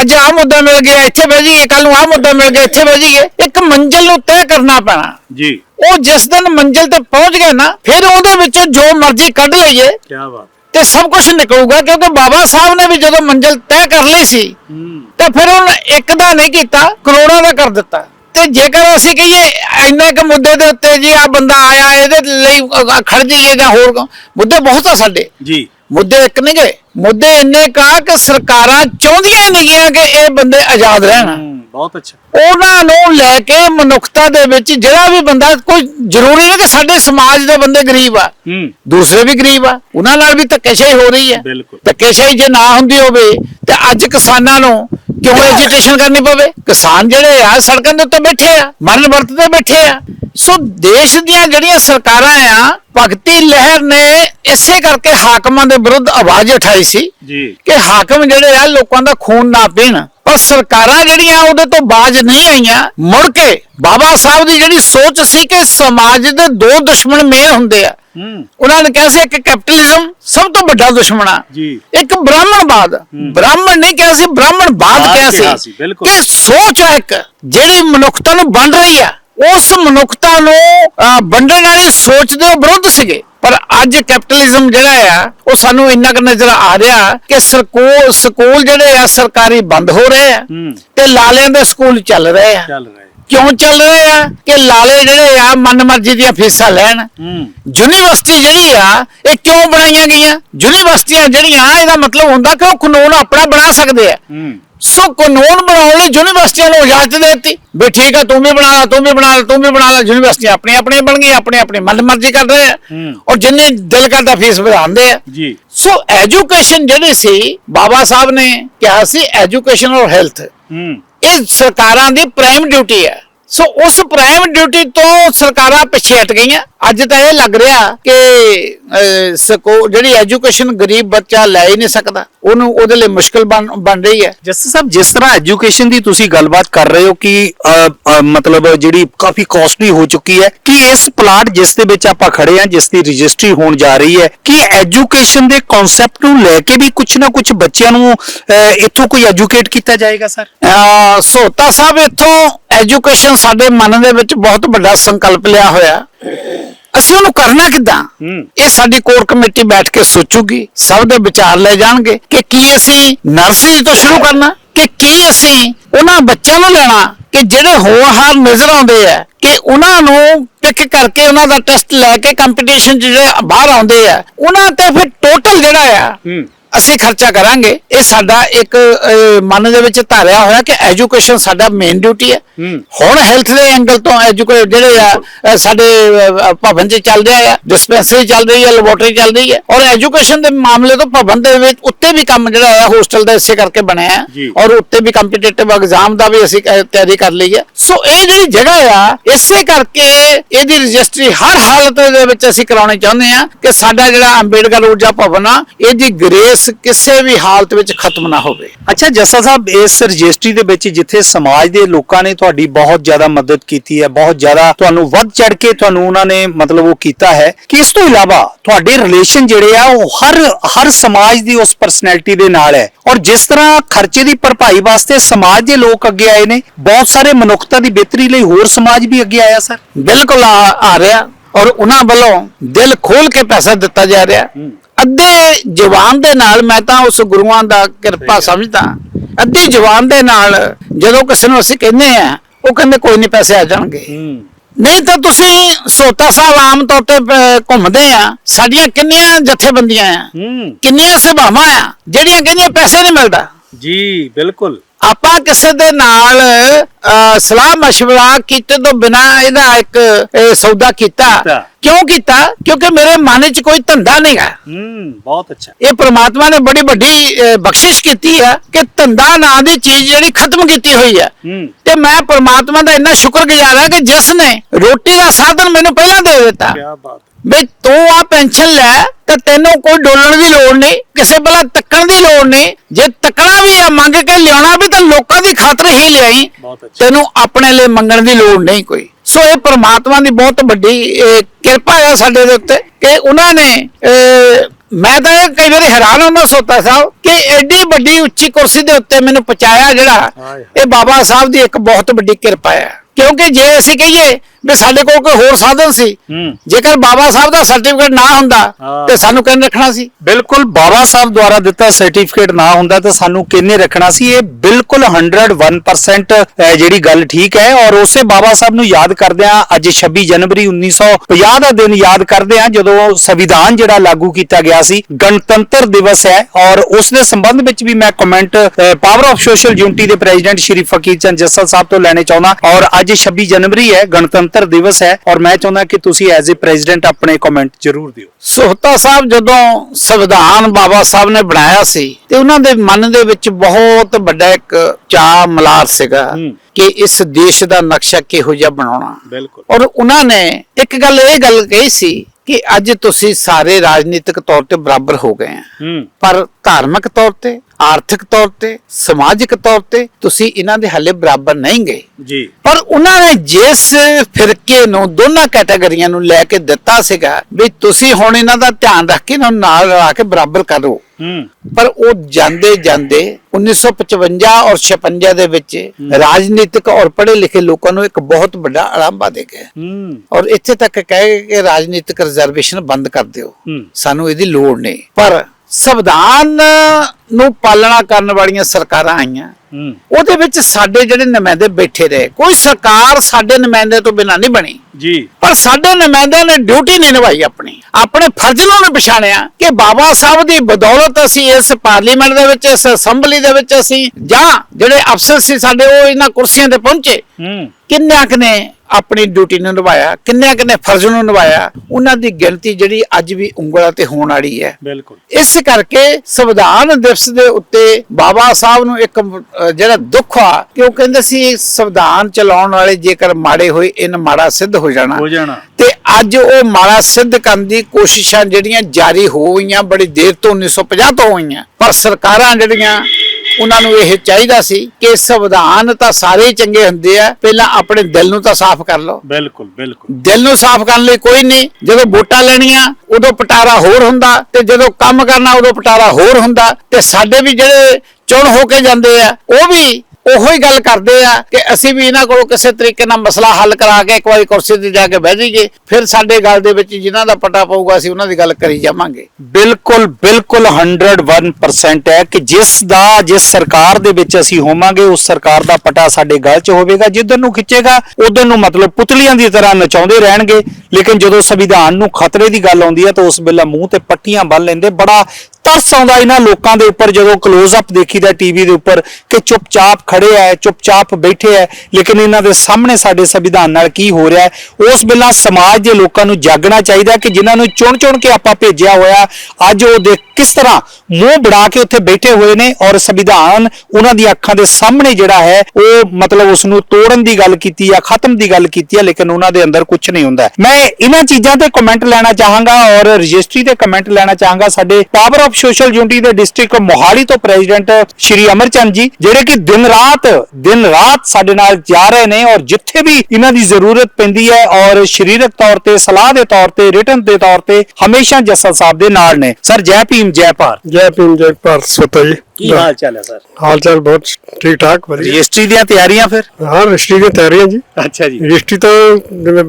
ਅੱਜ ਆਹ ਮੁੱਦਾ ਮਿਲ ਗਿਆ ਇੱਥੇ ਬਹਿ ਜਾਈਏ ਕੱਲ ਨੂੰ ਆਹ ਮੁੱਦਾ ਮਿਲ ਗਿਆ ਇੱਥੇ ਬਹਿ ਜਾਈਏ। ਇੱਕ ਮੰਜ਼ਿਲ ਨੂੰ ਤੈਅ ਕਰਨਾ ਪੈਣਾ। ਜੀ। ਉਹ ਜਿਸ ਦਿਨ ਮੰਜ਼ਿਲ ਤੇ ਪਹੁੰਚ ਗਏ ਨਾ ਫਿਰ ਉਹਦੇ ਵਿੱਚੋਂ ਜੋ ਮਰਜ਼ੀ ਕੱਢ ਲਈਏ ਕੀ ਬਾਤ। ਤੇ ਸਭ ਕੁਝ ਨਿਕਲੂਗਾ ਕਿਉਂਕਿ ਬਾਬਾ ਸਾਹਿਬ ਨੇ ਵੀ ਜਦੋਂ ਮੰਜ਼ਿਲ ਤੈਅ ਕਰ ਲਈ ਸੀ ਤੇ ਫਿਰ ਉਹਨੇ ਇੱਕ ਦਾ ਨਹੀਂ ਕੀਤਾ ਕਰੋੜਾਂ ਦਾ ਕਰ ਦਿੱਤਾ। ਤੇ ਜੇਕਰ ਅਸੀਂ ਕਹੀਏ, ਇੰਨਾ ਕੁ ਮੁੱਦੇ ਦੇ ਉੱਤੇ ਜੀ ਆ ਬੰਦਾ ਆਇਆ, ਇਹਦੇ ਲਈ ਖੜ ਜਾਈਏ ਜਾਂ ਹੋਰ ਮੁੱਦੇ ਬਹੁਤ ਆ ਸਾਡੇ। ਜੀ। ਮੁੱਦੇ ਇੱਕ ਨਹੀਂ ਗਏ ਮੁੱਦੇ ਇੰਨੇ ਕਾ ਕਿ ਸਰਕਾਰਾਂ ਚਾਹੁੰਦੀਆਂ ਹੀ ਨਹੀਂ ਕਿ ਇਹ ਬੰਦੇ ਆਜ਼ਾਦ ਰਹਿਣ। ਬਹੁਤ ਅੱਛਾ। ਉਹਨਾਂ ਨੂੰ ਲੈ ਕੇ ਮਨੁੱਖਤਾ ਦੇ ਵਿੱਚ ਜਿਹੜਾ ਵੀ ਬੰਦਾ ਕੋਈ ਜ਼ਰੂਰੀ ਨਹੀਂ ਕਿ ਸਾਡੇ ਸਮਾਜ ਦੇ ਬੰਦੇ ਗਰੀਬ ਆ। ਦੂਸਰੇ ਵੀ ਗਰੀਬ ਆ। ਉਹਨਾਂ ਨਾਲ ਵੀ ਧੱਕੇਸ਼ਾਹੀ ਹੋ ਰਹੀ ਹੈ ਬਿਲਕੁਲ। ਧੱਕੇਸ਼ਾਹੀ ਜੇ ਨਾ ਹੁੰਦੀ ਹੋਵੇ ਤੇ ਅੱਜ ਕਿਸਾਨਾਂ ਨੂੰ ਕਿਉਂ ਐਜੀਟੇਸ਼ਨ ਕਰਨੀ ਪਵੇ? ਕਿਸਾਨ ਜਿਹੜੇ ਆ ਸੜਕਾਂ ਦੇ ਉੱਤੇ ਬੈਠੇ ਆ ਮਰਨ ਵਰਤ ਤੇ ਬੈਠੇ ਆ। ਸੋ ਦੇਸ਼ ਦੀਆਂ ਜਿਹੜੀਆਂ ਸਰਕਾਰਾਂ ਆ ਭਗਤੀ ਲਹਿਰ ਨੇ ਇਸੇ ਕਰਕੇ ਹਾਕਮਾਂ ਦੇ ਵਿਰੁੱਧ ਆਵਾਜ਼ ਉਠਾਈ ਸੀ ਕਿ ਹਾਕਮ ਜਿਹੜੇ ਆ ਲੋਕਾਂ ਦਾ ਖੂਨ ਨਾ ਪੀਣ। ਪਰ ਸਰਕਾਰਾਂ ਜਿਹੜੀਆਂ ਉਹਦੇ ਤੋਂ ਬਾਜ ਨਹੀਂ ਆਈਆਂ ਮੁੜ ਕੇ ਬਾਬਾ ਸਾਹਿਬ ਦੀ ਜਿਹੜੀ ਸੋਚ ਸੀ ਕਿ ਸਮਾਜ ਦੇ ਦੋ ਦੁਸ਼ਮਣ ਮੇਨ ਹੁੰਦੇ ਆ ਉਹਨਾਂ ਨੇ ਕਿਹਾ ਸੀ ਇੱਕ ਕੈਪੀਟਲਿਜ਼ਮ ਸਭ ਤੋਂ ਵੱਡਾ ਦੁਸ਼ਮਣ ਆ। ਇੱਕ ਬ੍ਰਾਹਮਣਵਾਦ ਬ੍ਰਾਹਮਣ ਨਹੀਂ ਕਿਹਾ ਸੀ ਬ੍ਰਾਹਮਣਵਾਦ ਕਿਹਾ ਸੀ। ਕਿ ਸੋਚ ਆ ਇੱਕ ਜਿਹੜੀ ਮਨੁੱਖਤਾ ਨੂੰ ਵੰਡ ਰਹੀ ਆ। ਉਸ ਮਨੁੱਖਤਾ ਨੂੰ ਵੰਡਣ ਵਾਲੀ ਸੋਚ ਦੇ ਵਿਰੁੱਧ ਸੀਗੇ। ਪਰ ਅੱਜ ਕੈਪੀਟਲਿਜ਼ਮ ਜਿਹੜਾ ਆ ਉਹ ਸਾਨੂੰ ਇੰਨਾ ਕੁ ਨਜ਼ਰ ਆ ਰਿਹਾ ਕਿ ਸਕੂਲ ਸਕੂਲ ਜਿਹੜੇ ਆ ਸਰਕਾਰੀ ਬੰਦ ਹੋ ਰਹੇ ਆ ਤੇ ਲਾਲਿਆਂ ਦੇ ਸਕੂਲ ਚੱਲ ਰਹੇ ਆ। ਚੱਲ ਰਿਹਾ। ਕਿਉਂ ਚੱਲ ਰਹੇ ਆ? ਕਿ ਲਾਲੇ ਜਿਹੜੇ ਆ ਮਨਮਰਜ਼ੀ ਦੀਆਂ ਫੀਸਾਂ ਲੈਣ। ਯੂਨੀਵਰਸਿਟੀ ਜਿਹੜੀ ਆ ਇਹ ਕਿਉਂ ਬਣਾਈਆਂ ਗਈਆਂ? ਯੂਨੀਵਰਸਿਟੀਆਂ ਜਿਹੜੀਆਂ ਇਹਦਾ ਮਤਲਬ ਹੁੰਦਾ ਕਿ ਉਹ ਕਾਨੂੰਨ ਆਪਣਾ ਬਣਾ ਸਕਦੇ ਆ। ਸੋ ਕਾਨੂੰਨ ਬਣਾਉਣ ਲਈ ਯੂਨੀਵਰਸਿਟੀਆਂ ਨੂੰ ਇਜਾਜ਼ਤ ਦੇ ਦਿੱਤੀ। ਵੀ ਠੀਕ ਆ ਤੂੰ ਵੀ ਬਣਾ ਲਾ ਤੂੰ ਵੀ ਬਣਾ ਲਾ ਤੂੰ ਵੀ ਬਣਾ ਲਾ। ਯੂਨੀਵਰਸਿਟੀਆਂ ਆਪਣੀਆਂ ਆਪਣੀਆਂ ਬਣ ਗਈਆਂ ਆਪਣੇ ਆਪਣੇ ਮਨਮਰਜ਼ੀ ਕਰ ਰਹੇ ਆ। ਹੂੰ। ਔਰ ਜਿੰਨੀ ਦਿਲ ਕਰਦਾ ਫੀਸ ਵਧਾਉਂਦੇ ਆ। ਜੀ। ਸੋ ਐਜੂਕੇਸ਼ਨ ਜਿਹੜੀ ਸੀ ਬਾਬਾ ਸਾਹਿਬ ਨੇ ਕਿਹਾ ਸੀ ਐਜੂਕੇਸ਼ਨ ਔਰ ਹੈਲਥ। ਹੂੰ। ਇਹ ਸਰਕਾਰਾਂ ਦੀ ਪ੍ਰਾਈਮ ਡਿਊਟੀ ਹੈ ਸੋ ਉਸ ਪ੍ਰਾਈਮ ਡਿਊਟੀ ਤੋਂ ਸਰਕਾਰਾਂ ਪਿੱਛੇ ਹਟ ਗਈਆਂ। ਅੱਜ ਤਾਂ ਇਹ ਲੱਗ ਰਿਹਾ ਕਿ ਅਹ, ਸਕੋ ਜਿਹੜੀ ਐਜੂਕੇਸ਼ਨ ਗਰੀਬ ਬੱਚਾ ਲੈ ਹੀ ਨਹੀਂ ਸਕਦਾ ਉਹਨੂੰ ਉਹਦੇ ਲਈ ਮੁਸ਼ਕਲ ਬਣ ਰਹੀ ਹੈ। ਜਸਟਿਸ ਸਾਹਿਬ ਜਿਸ ਤਰ੍ਹਾਂ ਐਜੂਕੇਸ਼ਨ ਦੀ ਤੁਸੀਂ ਗੱਲਬਾਤ ਕਰ ਰਹੇ ਹੋ ਕਿ ਮਤਲਬ ਜਿਹੜੀ ਕਾਫੀ ਕਾਸਟਲੀ ਹੋ ਚੁੱਕੀ ਹੈ ਕਿ ਇਸ ਪਲਾਟ ਜਿਸ ਦੇ ਵਿੱਚ ਆਪਾਂ ਖੜੇ ਹਾਂ ਜਿਸ ਦੀ ਰਜਿਸਟਰੀ ਹੋਣ ਜਾ ਰਹੀ ਹੈ ਕਿ ਐਜੂਕੇਸ਼ਨ ਦੇ ਕਨਸੈਪਟ ਨੂੰ ਲੈ ਕੇ ਵੀ ਕੁਝ ਨਾ ਕੁਝ ਬੱਚਿਆਂ ਨੂੰ ਇੱਥੋਂ ਕੋਈ ਐਜੂਕੇਟ ਕੀਤਾ ਜਾਏਗਾ ਸਰ? ਸੋਤਾ ਸਾਹਿਬ ਇੱਥੋਂ ਐਜੂਕੇਸ਼ਨ ਸਾਡੇ ਮਨ ਦੇ ਵਿੱਚ ਬਹੁਤ ਵੱਡਾ ਸੰਕਲਪ ਲਿਆ ਹੋਇਆ। ਅਸੀਂ ਉਹਨੂੰ ਕਰਨਾ ਕਿੱਦਾਂ। ਇਹ ਸਾਡੀ ਕੋਰ ਕਮੇਟੀ ਬੈਠ ਕੇ ਸੋਚੂਗੀ ਸਭ ਦੇ ਵਿਚਾਰ ਲੈ ਜਾਣਗੇ ਕਿ ਕੀ ਅਸੀਂ ਨਰਸਰੀ ਤੋਂ ਸ਼ੁਰੂ ਕਰਨਾ ਕਿ ਕੀ ਅਸੀਂ ਉਹਨਾਂ ਬੱਚਿਆਂ ਨੂੰ ਲੈਣਾ ਕਿ ਜਿਹੜੇ ਹੋਣਹਾਰ ਨਜ਼ਰ ਆਉਂਦੇ ਆ ਕਿ ਉਹਨਾਂ ਨੂੰ ਪਿਕ ਕਰਕੇ ਉਹਨਾਂ ਦਾ ਟੈਸਟ ਲੈ ਕੇ ਕੰਪੀਟੀਸ਼ਨ ਜਿਹੜੇ ਬਾਹਰ ਆਉਂਦੇ ਆ ਉਹਨਾਂ ਤੇ ਫਿਰ ਟੋਟਲ ਜਿਹੜਾ ਆ ਅਸੀਂ ਖਰਚਾ ਕਰਾਂਗੇ। ਇਹ ਸਾਡਾ ਇੱਕ ਮਨ ਦੇ ਵਿੱਚ ਧਾਰਿਆ ਹੋਇਆ ਕਿ ਐਜੂਕੇਸ਼ਨ ਸਾਡਾ ਮੇਨ ਡਿਊਟੀ ਹੈ। ਹੁਣ ਹੈਲਥ ਦੇ ਐਂਗਲ ਤੋਂ ਐਜੂਕੇਟ ਜਿਹੜੇ ਆ ਸਾਡੇ ਭਵਨ 'ਚ ਚੱਲ ਰਿਹਾ ਆ ਡਿਸਪੈਂਸਰੀ ਚੱਲ ਰਹੀ ਹੈ ਲੈਬੋਰਟਰੀ ਚੱਲ ਰਹੀ ਹੈ। ਔਰ ਐਜੂਕੇਸ਼ਨ ਦੇ ਮਾਮਲੇ ਤੋਂ ਭਵਨ ਦੇ ਵਿੱਚ ਉੱਤੇ ਵੀ ਕੰਮ ਜਿਹੜਾ ਹੈ ਹੋਸਟਲ ਦਾ ਇਸੇ ਕਰਕੇ ਬਣਿਆ ਹੈ। ਔਰ ਉੱਤੇ ਵੀ ਕੰਪੀਟੀਟਿਵ ਐਗਜ਼ਾਮ ਦਾ ਵੀ ਅਸੀਂ ਤਿਆਰੀ ਕਰ ਲਈ ਹੈ। ਸੋ ਇਹ ਜਿਹੜੀ ਜਗ੍ਹਾ ਆ ਇਸੇ ਕਰਕੇ ਇਹਦੀ ਰਜਿਸਟਰੀ ਹਰ ਹਾਲਤ ਦੇ ਵਿੱਚ ਅਸੀਂ ਕਰਾਉਣੀ ਚਾਹੁੰਦੇ ਆ ਕਿ ਸਾਡਾ ਜਿਹੜਾ ਅੰਬੇਡਕਰ ਊਰਜਾ ਭਵਨ ਆ ਇਹਦੀ ਗ੍ਰੇਸ ਕਿਸੇ ਵੀ ਹਾਲਤ ਵਿੱਚ ਖਤਮ ਨਾ ਹੋਵੇ। ਅੱਛਾ ਜੱਸਾ ਸਾਹਿਬ ਇਸ ਰਜਿਸਟਰੀ ਦੇ ਵਿੱਚ ਜਿੱਥੇ ਸਮਾਜ ਦੇ ਲੋਕਾਂ ਨੇ ਤੁਹਾਡੀ ਬਹੁਤ ਜ਼ਿਆਦਾ ਮਦਦ ਕੀਤੀ ਹੈ ਬਹੁਤ ਜ਼ਿਆਦਾ ਤੁਹਾਨੂੰ ਵੱਧ ਚੜ ਕੇ ਤੁਹਾਨੂੰ ਉਹਨਾਂ ਨੇ ਮਤਲਬ ਉਹ ਕੀਤਾ ਹੈ ਕਿ ਇਸ ਤੋਂ ਇਲਾਵਾ ਤੁਹਾਡੇ ਰਿਲੇਸ਼ਨ ਜਿਹੜੇ ਆ ਉਹ ਹਰ ਹਰ ਸਮਾਜ ਦੀ ਉਸ ਪਰਸਨੈਲਿਟੀ ਦੇ ਨਾਲ ਹੈ। ਔਰ ਜਿਸ ਤਰ੍ਹਾਂ ਖਰਚੇ ਦੀ ਭਰਪਾਈ ਵਾਸਤੇ ਸਮਾਜ ਦੇ ਲੋਕ ਅੱਗੇ ਆਏ ਨੇ ਬਹੁਤ ਸਾਰੇ ਮਨੁੱਖਤਾ ਦੀ ਬਿਹਤਰੀ ਲਈ ਹੋਰ ਸਮਾਜ ਵੀ ਅੱਗੇ ਆਇਆ ਸਰ। ਬਿਲਕੁਲ ਆ ਆ ਰਿਹਾ। ਔਰ ਉਹਨਾਂ ਵੱਲੋਂ ਦਿਲ ਖੋਲ ਕੇ ਪੈਸਾ ਦਿੱਤਾ ਜਾ ਰਿਹਾ। ਅੱਧੇ ਜਵਾਨ ਦੇ ਨਾਲ ਮੈਂ ਤਾਂ ਉਸ ਗੁਰੂਆਂ ਦਾ ਕਿਰਪਾ ਸਮਝਦਾ। ਅੱਧੀ ਜਵਾਨ ਦੇ ਨਾਲ ਜਦੋਂ ਕਿਸੇ ਨੂੰ ਅਸੀਂ ਕਹਿੰਦੇ ਆ ਉਹ ਕਹਿੰਦੇ ਕੋਈ ਨਹੀਂ ਪੈਸੇ ਆ ਜਾਣਗੇ। ਨਹੀਂ ਤਾਂ ਤੁਸੀਂ ਸੋਤਾ ਸਾਹਿਬ ਆਮ ਤੌਰ ਤੇ ਘੁੰਮਦੇ ਆ ਸਾਡੀਆਂ ਕਿੰਨੀਆਂ ਜਥੇਬੰਦੀਆਂ ਆ ਕਿੰਨੀਆਂ ਸਭਾਵਾਂ ਆ ਜਿਹੜੀਆਂ ਕਹਿੰਦੀਆਂ ਪੈਸੇ ਨਹੀਂ ਮਿਲਦਾ। ਜੀ ਬਿਲਕੁਲ। ਆਪਾਂ ਕਿਸੇ ਦੇ ਨਾਲ ਸਲਾਹ مشਵਰਾ ਕੀਤੇ ਤੋਂ ਬਿਨਾ ਇਹਦਾ ਇੱਕ ਸੌਦਾ ਕੀਤਾ। ਕਿਉਂ ਕੀਤਾ? ਕਿਉਂਕਿ ਮੇਰੇ ਮਨ 'ਚ ਕੋਈ ਧੰਦਾ ਨਹੀਂ ਹੈ। ਬਹੁਤ ਅੱਛਾ। ਇਹ ਪ੍ਰਮਾਤਮਾ ਨੇ ਬੜੀ ਵੱਡੀ ਬਖਸ਼ਿਸ਼ ਕੀਤੀ ਹੈ ਕਿ ਧੰਦਾ ਨਾਂ ਦੀ ਚੀਜ਼ ਜਿਹੜੀ ਖਤਮ ਕੀਤੀ ਹੋਈ ਹੈ। ਤੇ ਮੈਂ ਪ੍ਰਮਾਤਮਾ ਦਾ ਇੰਨਾ ਸ਼ੁਕਰਗੁਜ਼ਾਰ ਹਾਂ ਕਿ ਜਿਸ ਨੇ ਰੋਟੀ ਦਾ ਸਾਧਨ ਮੈਨੂੰ ਪਹਿਲਾਂ ਦੇ ਦਿੱਤਾ। ਕੀ ਬਾਤ। ਵੀ ਤੂੰ ਆ ਪੈਨਸ਼ਨ ਲੈ ਤੇ ਤੈਨੂੰ ਕੋਈ ਡੋਲਣ ਦੀ ਲੋੜ ਨਹੀਂ ਕਿਸੇ ਬਲਾ ਤੱਕਣ ਦੀ ਲੋੜ ਨਹੀਂ। ਜੇ ਤੱਕਣਾ ਵੀ ਆ ਮੰਗ ਕੇ ਲਿਆਉਣਾ ਵੀ ਤਾਂ ਲੋਕਾਂ ਦੀ ਖਾਤਰ ਹੀ ਲਿਆਈ। ਤੈਨੂੰ ਆਪਣੇ ਲਈ ਮੰਗਣ ਦੀ ਲੋੜ ਨਹੀਂ ਕੋਈ। ਸੋ ਇਹ ਪ੍ਰਮਾਤਮਾ ਦੀ ਬਹੁਤ ਵੱਡੀ ਕਿਰਪਾ ਹੈ ਸਾਡੇ ਦੇ ਉੱਤੇ ਕਿ ਉਹਨਾਂ ਨੇ ਮੈਂ ਤਾਂ ਇਹ ਕਈ ਵਾਰੀ ਹੈਰਾਨ ਹੁੰਦਾ ਸੋਤਾ ਸਾਹਿਬ ਕਿ ਐਡੀ ਵੱਡੀ ਉੱਚੀ ਕੁਰਸੀ ਦੇ ਉੱਤੇ ਮੈਨੂੰ ਪਹੁੰਚਾਇਆ ਜਿਹੜਾ ਇਹ ਬਾਬਾ ਸਾਹਿਬ ਦੀ ਇੱਕ ਬਹੁਤ ਵੱਡੀ ਕਿਰਪਾ ਹੈ ਕਿਉਂਕਿ ਜੇ ਅਸੀਂ ਕਹੀਏ ਵੀ ਸਾਡੇ ਕੋਲ ਕੋਈ ਹੋਰ ਸਾਧਨ ਸੀ ਹੂੰ। ਜੇਕਰ ਬਾਬਾ ਸਾਹਿਬ ਦਾ ਸਰਟੀਫਿਕੇਟ ਨਾ ਹੁੰਦਾ ਹਾਂ। ਤੇ ਸਾਨੂੰ ਕਿੰਨੇ ਰੱਖਣਾ ਸੀ? ਬਿਲਕੁਲ ਬਾਬਾ ਸਾਹਿਬ ਦੁਆਰਾ ਦਿੱਤਾ ਸਰਟੀਫਿਕੇਟ ਨਾ ਹੁੰਦਾ ਤਾਂ ਸਾਨੂੰ ਕਿੰਨੇ ਰੱਖਣਾ ਸੀ? ਇਹ ਬਿਲਕੁਲ 101% ਅਹ, ਜਿਹੜੀ ਗੱਲ ਠੀਕ ਹੈ ਔਰ ਉਸੇ ਬਾਬਾ ਸਾਹਿਬ ਨੂੰ ਯਾਦ ਕਰਦੇ ਆ ਅੱਜ 26 ਜਨਵਰੀ 1950 ਦਾ ਦਿਨ ਯਾਦ ਕਰਦੇ ਆ ਜਦੋਂ ਸੰਵਿਧਾਨ ਜਿਹੜਾ ਲਾਗੂ ਕੀਤਾ ਗਿਆ ਸੀ ਗਣਤੰਤਰ ਦਿਵਸ ਹੈ ਔਰ ਉਸ ਦੇ ਸੰਬੰਧ ਵਿੱਚ ਵੀ ਮੈਂ comment power of social unity ਦੇ ਪ੍ਰੈਜ਼ੀਡੈਂਟ ਸ਼੍ਰੀ ਫਕੀਰ ਚੰਦ ਜੱਸਲ ਸਾਹਿਬ ਤੋਂ ਲੈਣੇ ਚਾਹੁੰਦਾ ਔਰ ਅੱਜ 26 ਜਨਵਰੀ ਹੈ ਗਣਤੰਤਰ ਦਿਵਸ ਹੈ ਔਰ ਮੈਂ ਚਾਹੁੰਦਾ ਕਿ ਤੁਸੀਂ ਐਜ਼ ਅ ਪ੍ਰੈਜ਼ੀਡੈਂਟ ਆਪਣੇ ਕਮੈਂਟ ਜ਼ਰੂਰ ਦਿਓ। ਸੋਹਤਾ ਸਾਹਿਬ ਜਦੋਂ ਸੰਵਿਧਾਨ ਬਾਬਾ ਸਾਹਿਬ ਨੇ ਬਣਾਇਆ ਸੀ ਤੇ ਉਹਨਾਂ ਦੇ ਮਨ ਦੇ ਵਿੱਚ ਬਹੁਤ ਵੱਡਾ ਇੱਕ ਚਾਅ ਮਲਾਰ ਸੀਗਾ। ਕਿ ਇਸ ਦੇਸ਼ ਦਾ ਨਕਸ਼ਾ ਕਿਹੋ ਜਿਹਾ ਬਣਾਉਣਾ। ਬਿਲਕੁਲ। ਔਰ ਉਹਨਾਂ ਨੇ ਇੱਕ ਗੱਲ ਇਹ ਗੱਲ ਕਹੀ ਸੀ ਕਿ ਅੱਜ ਤੁਸੀਂ ਸਾਰੇ ਰਾਜਨੀਤਿਕ ਤੌਰ ਤੇ ਬਰਾਬਰ ਹੋ ਗਏ ਆ। ਹੂੰ। ਪਰ ਧਾਰਮਿਕ ਤੌਰ ਤੇ ਆਰਥਿਕ ਤੌਰ ਤੇ ਸਮਾਜਿਕ ਤੌਰ ਤੇ ਤੁਸੀਂ ਇਹਨਾਂ ਦੇ ਹੱਲੇ ਬਰਾਬਰ ਨਹੀਂ ਗਏ। ਜੀ। ਪਰ ਉਹਨਾਂ ਨੇ ਜਿਸ ਫਿਰਕੇ ਨੂੰ ਦੋਨਾਂ ਕੈਟਾਗਰੀਆਂ ਨੂੰ ਲੈ ਕੇ ਦਿੱਤਾ ਸੀਗਾ ਵੀ ਤੁਸੀਂ ਹੁਣ ਇਹਨਾਂ ਦਾ ਧਿਆਨ ਰੱਖ ਕੇ ਇਹਨਾਂ ਨੂੰ ਨਾਲ ਰਲਾ ਕੇ ਬਰਾਬਰ ਕਰੋ। ਪਰ ਉਹ ਜਾਂਦੇ ਜਾਂਦੇ 1955 ਔਰ 56 ਦੇ ਵਿੱਚ ਰਾਜਨੀਤਿਕ ਔਰ ਪੜ੍ਹੇ ਲਿਖੇ ਲੋਕਾਂ ਨੂੰ ਇੱਕ ਬਹੁਤ ਵੱਡਾ ਆਰਾਮਾ ਦੇ ਗਏ। ਹੂੰ। ਔਰ ਇੱਥੇ ਤੱਕ ਕਹੇ ਕਿ ਰਾਜਨੀਤਿਕ ਰਿਜ਼ਰਵੇਸ਼ਨ ਬੰਦ ਕਰ ਦਿਓ। ਸਾਨੂੰ ਇਹਦੀ ਲੋੜ ਨਹੀਂ। ਪਰ ਸੰਵਿਧਾਨ ਨੂੰ ਪਾਲਣਾ ਕਰਨ ਵਾਲੀਆਂ ਸਰਕਾਰਾਂ ਆਈਆਂ। ਉਹਦੇ ਵਿੱਚ ਸਾਡੇ ਜਿਹੜੇ ਨੁਮਾਇੰਦੇ ਬੈਠੇ ਰਹੇ। ਕੋਈ ਸਰਕਾਰ ਸਾਡੇ ਨੁਮਾਇੰਦੇ ਤੋਂ ਬਿਨਾਂ ਨਹੀਂ ਬਣੀ। ਜੀ। ਪਰ ਸਾਡੇ ਨੁਮਾਇੰਦਿਆਂ ਨੇ ਡਿਊਟੀ ਨਹੀਂ ਨਿਭਾਈ ਆਪਣੀ। ਆਪਣੇ ਫਰਜ਼ ਨੂੰ ਨਹੀਂ ਪਛਾਣਿਆ ਕਿ ਬਾਬਾ ਸਾਹਿਬ ਦੀ ਬਦੌਲਤ ਅਸੀਂ ਇਸ ਪਾਰਲੀਮੈਂਟ ਦੇ ਵਿੱਚ ਇਸ ਅਸੈਂਬਲੀ ਦੇ ਵਿੱਚ ਅਸੀਂ ਜਾਂ ਜਿਹੜੇ ਅਫਸਰ ਸੀ ਸਾਡੇ ਉਹ ਇਹਨਾਂ ਕੁਰਸੀਆਂ ਤੇ ਪਹੁੰਚੇ। ਹੂੰ। ਕਿੰਨਿਆਂ ਕੁ ਨੇ ਆਪਣੀ ਡਿਊਟੀ ਨੂੰ ਨਿਭਾਇਆ ਕਿੰਨਿਆਂ ਕੁ ਨੇ ਫਰਜ਼ ਨੂੰ ਨਿਭਾਇਆ ਉਹਨਾਂ ਦੀ ਗਿਣਤੀ ਜਿਹੜੀ ਅੱਜ ਵੀ ਉਂਗਲਾਂ ਤੇ ਹੋਣ ਵਾਲੀ ਹੈ। ਬਿਲਕੁਲ। ਇਸ ਕਰਕੇ ਸੰਵਿਧਾਨ ਦਿਵਸ ਦੇ ਉੱਤੇ ਬਾਬਾ ਸਾਹਿਬ ਨੂੰ ਇੱਕ ਜਿਹੜਾ ਦੁੱਖ ਆ ਕਿ ਉਹ ਕਹਿੰਦੇ ਸੀ ਸੰਵਿਧਾਨ ਚਲਾਉਣ ਵਾਲੇ ਜੇਕਰ ਮਾੜੇ ਹੋਏ ਇਹਨਾਂ ਮਾੜਾ ਸਿੱਧ ਹੋ ਜਾਣਾ। ਹੋ ਜਾਣਾ। ਤੇ ਅੱਜ ਉਹ ਮਾੜਾ ਸਿੱਧ ਕਰਨ ਦੀ ਕੋਸ਼ਿਸ਼ਾਂ ਜਿਹੜੀਆਂ ਜਾਰੀ ਹੋ ਗਈਆਂ ਬੜੀ ਦੇਰ ਤੋਂ 1950 ਤੋਂ ਹੋਈਆਂ ਪਰ ਸਰਕਾਰਾਂ ਜਿਹੜੀਆਂ ਉਹਨਾਂ ਨੂੰ ਇਹ ਚਾਹੀਦਾ ਸੀ ਕਿ ਸੰਵਿਧਾਨ ਤਾਂ ਸਾਰੇ ਚੰਗੇ ਹੁੰਦੇ ਆ ਪਹਿਲਾਂ ਆਪਣੇ ਦਿਲ ਨੂੰ ਤਾਂ ਸਾਫ਼ ਕਰ ਲਓ। ਬਿਲਕੁਲ ਬਿਲਕੁਲ। ਦਿਲ ਨੂੰ ਸਾਫ਼ ਕਰਨ ਲਈ ਕੋਈ ਨਹੀਂ ਜਦੋਂ ਵੋਟਾਂ ਲੈਣੀਆਂ ਉਦੋਂ ਪਟਾਰਾ ਹੋਰ ਹੁੰਦਾ ਤੇ ਜਦੋਂ ਕੰਮ ਕਰਨਾ ਉਦੋਂ ਪਟਾਰਾ ਹੋਰ ਹੁੰਦਾ ਤੇ ਸਾਡੇ ਵੀ ਜਿਹੜੇ ਚੁਣ ਹੋ ਕੇ ਜਾਂਦੇ ਆ ਉਹ ਵੀ ਉਹੋ ਹੀ ਗੱਲ ਕਰਦੇ ਆ ਕਿ ਅਸੀਂ ਵੀ ਇਹਨਾਂ ਕੋਲੋਂ ਕਿਸੇ ਤਰੀਕੇ ਨਾਲ ਮਸਲਾ ਹੱਲ ਕਰਾ ਕੇ ਇੱਕ ਵਾਰੀ ਕੁਰਸੀ ਤੇ ਜਾ ਕੇ ਬਹਿ ਜਾਈਏ, ਫਿਰ ਸਾਡੇ ਗੱਲ ਦੇ ਵਿੱਚ ਜਿਨ੍ਹਾਂ ਦਾ ਪਟਾ ਪਊਗਾ ਅਸੀਂ ਉਹਨਾਂ ਦੀ ਗੱਲ ਕਰੀ ਜਾਵਾਂਗੇ। ਬਿਲਕੁਲ ਬਿਲਕੁਲ 101% ਹੈ ਕਿ ਜਿਸ ਦਾ, ਜਿਸ ਸਰਕਾਰ ਦੇ ਵਿੱਚ ਅਸੀਂ ਹੋਵਾਂਗੇ, ਉਸ ਸਰਕਾਰ ਦਾ ਪਟਾ ਸਾਡੇ ਗੱਲ 'ਚ ਹੋਵੇਗਾ, ਜਿੱਧਰ ਨੂੰ ਖਿੱਚੇਗਾ, ਉਧਰ ਨੂੰ ਮਤਲਬ ਪੁਤਲੀਆਂ ਦੀ ਤਰ੍ਹਾਂ ਨਚਾਉਂਦੇ ਰਹਿਣਗੇ। ਲੇਕਿਨ ਜਦੋਂ ਸੰਵਿਧਾਨ ਨੂੰ ਖਤਰੇ ਦੀ ਗੱਲ ਆਉਂਦੀ ਹੈ ਤਾਂ ਉਸ ਵੇਲੇ ਮੂੰਹ ਤੇ ਪੱਟੀਆਂ ਬੰਨ ਲੈਂਦੇ। ਬੜਾ ਤਰਸ ਆਉਂਦਾ ਇਹਨਾਂ ਲੋਕਾਂ ਦੇ ਉੱਪਰ ਜਦੋਂ ক্লোਜ਼ ਅਪ ਦੇਖੀਦਾ ਟੀਵੀ ਦੇ ਉੱਪਰ ਕਿ ਚੁੱਪਚਾਪ ਖੜੇ ਐ, ਚੁੱਪਚਾਪ ਬੈਠੇ ਐ, ਲੇਕਿਨ ਇਹਨਾਂ ਦੇ ਸਾਹਮਣੇ ਸਾਡੇ ਸੰਵਿਧਾਨ ਨਾਲ ਕੀ ਹੋ ਰਿਹਾ ਉਸ ਵੇਲਾ ਸਮਾਜ ਦੇ ਲੋਕਾਂ ਨੂੰ ਜਾਗਣਾ ਚਾਹੀਦਾ ਕਿ ਜਿਨ੍ਹਾਂ ਨੂੰ ਚੁਣ ਚੁਣ ਕੇ ਆਪਾਂ ਭੇਜਿਆ ਹੋਇਆ, ਅੱਜ ਉਹ ਦੇ ਕਿਸ ਤਰ੍ਹਾਂ ਮੂੰਹ ਬਣਾ ਕੇ ਉੱਥੇ ਬੈਠੇ ਹੋਏ ਨੇ ਔਰ ਸੰਵਿਧਾਨ ਉਹਨਾਂ ਦੀ ਅੱਖਾਂ ਦੇ ਸਾਹਮਣੇ ਜਿਹੜਾ ਹੈ, ਉਹ ਮਤਲਬ ਉਸ ਨੂੰ ਤੋੜਨ ਦੀ ਗੱਲ ਕੀਤੀ ਆ, ਖਤਮ ਦੀ ਗੱਲ ਕੀਤੀ ਆ, ਲੇਕਿਨ ਉਹਨਾਂ ਦੇ ਅੰਦਰ ਕੁਝ ਨਹੀਂ ਹੁੰਦਾ। ਮੈਂ ਇਹਨਾਂ ਚੀਜ਼ਾਂ ਤੇ ਕਮੈਂਟ ਲੈਣਾ ਚਾਹਾਂਗਾ ਔਰ ਰਜਿਸਟਰੀ ਤੇ ਕਮੈਂਟ ਲੈਣਾ ਚਾਹਾਂਗਾ, ਸਾਡੇ ਪਾਵਰ ਆਫ ਸੋਸ਼ਲ ਯੂਨਿਟੀ ਦੇ ਡਿਸਟ੍ਰਿਕਟ ਮੋਹਾਲੀ ਤੋਂ ਪ੍ਰੈਜ਼ੀਡੈਂਟ ਸ਼੍ਰੀ ਅਮਰਚੰਦ ਜੀ, ਜਿਹੜੇ ਕਿ ਦਿਨ ਰਾਤ ਦਿਨ ਰਾਤ ਸਾਡੇ ਨਾਲ ਜਾ ਰਹੇ ਨੇ ਔਰ ਜਿੱਥੇ ਵੀ ਇਹਨਾਂ ਦੀ ਜ਼ਰੂਰਤ ਪੈਂਦੀ ਹੈ ਔਰ ਸਰੀਰਕ ਤੌਰ ਤੇ, ਸਲਾਹ ਦੇ ਤੌਰ ਤੇ ਰਿਟਨ ਦੇ ਤੌਰ ਤੇ ਹਮੇਸ਼ਾ ਜੱਸਲ ਸਾਹਿਬ ਦੇ ਨਾਲ ਨੇ। ਸਰ, ਜੈ ਭੀਮ, ਜੈ ਭਾਰਤ। ਜੈ ਭੀਮ, ਜੈ ਭਾਰਤ, ਸੋਤਾ ਜੀ ਕੀ ਹਾਲ ਚਾਲ ਹੈ ਸਰ? ਹਾਲ ਚਾਲ ਬਹੁਤ ਠੀਕ ਠਾਕ ਵਧੀਆ। ਰਜਿਸਟਰੀ ਦੀਆਂ ਤਿਆਰੀਆਂ ਫਿਰ? ਹਾਂ ਰਜਿਸਟਰੀ ਦੀਆਂ ਤਿਆਰੀਆਂ ਜੀ। ਅੱਛਾ ਜੀ। ਰਜਿਸਟਰੀ ਤਾਂ ਜਿਵੇਂ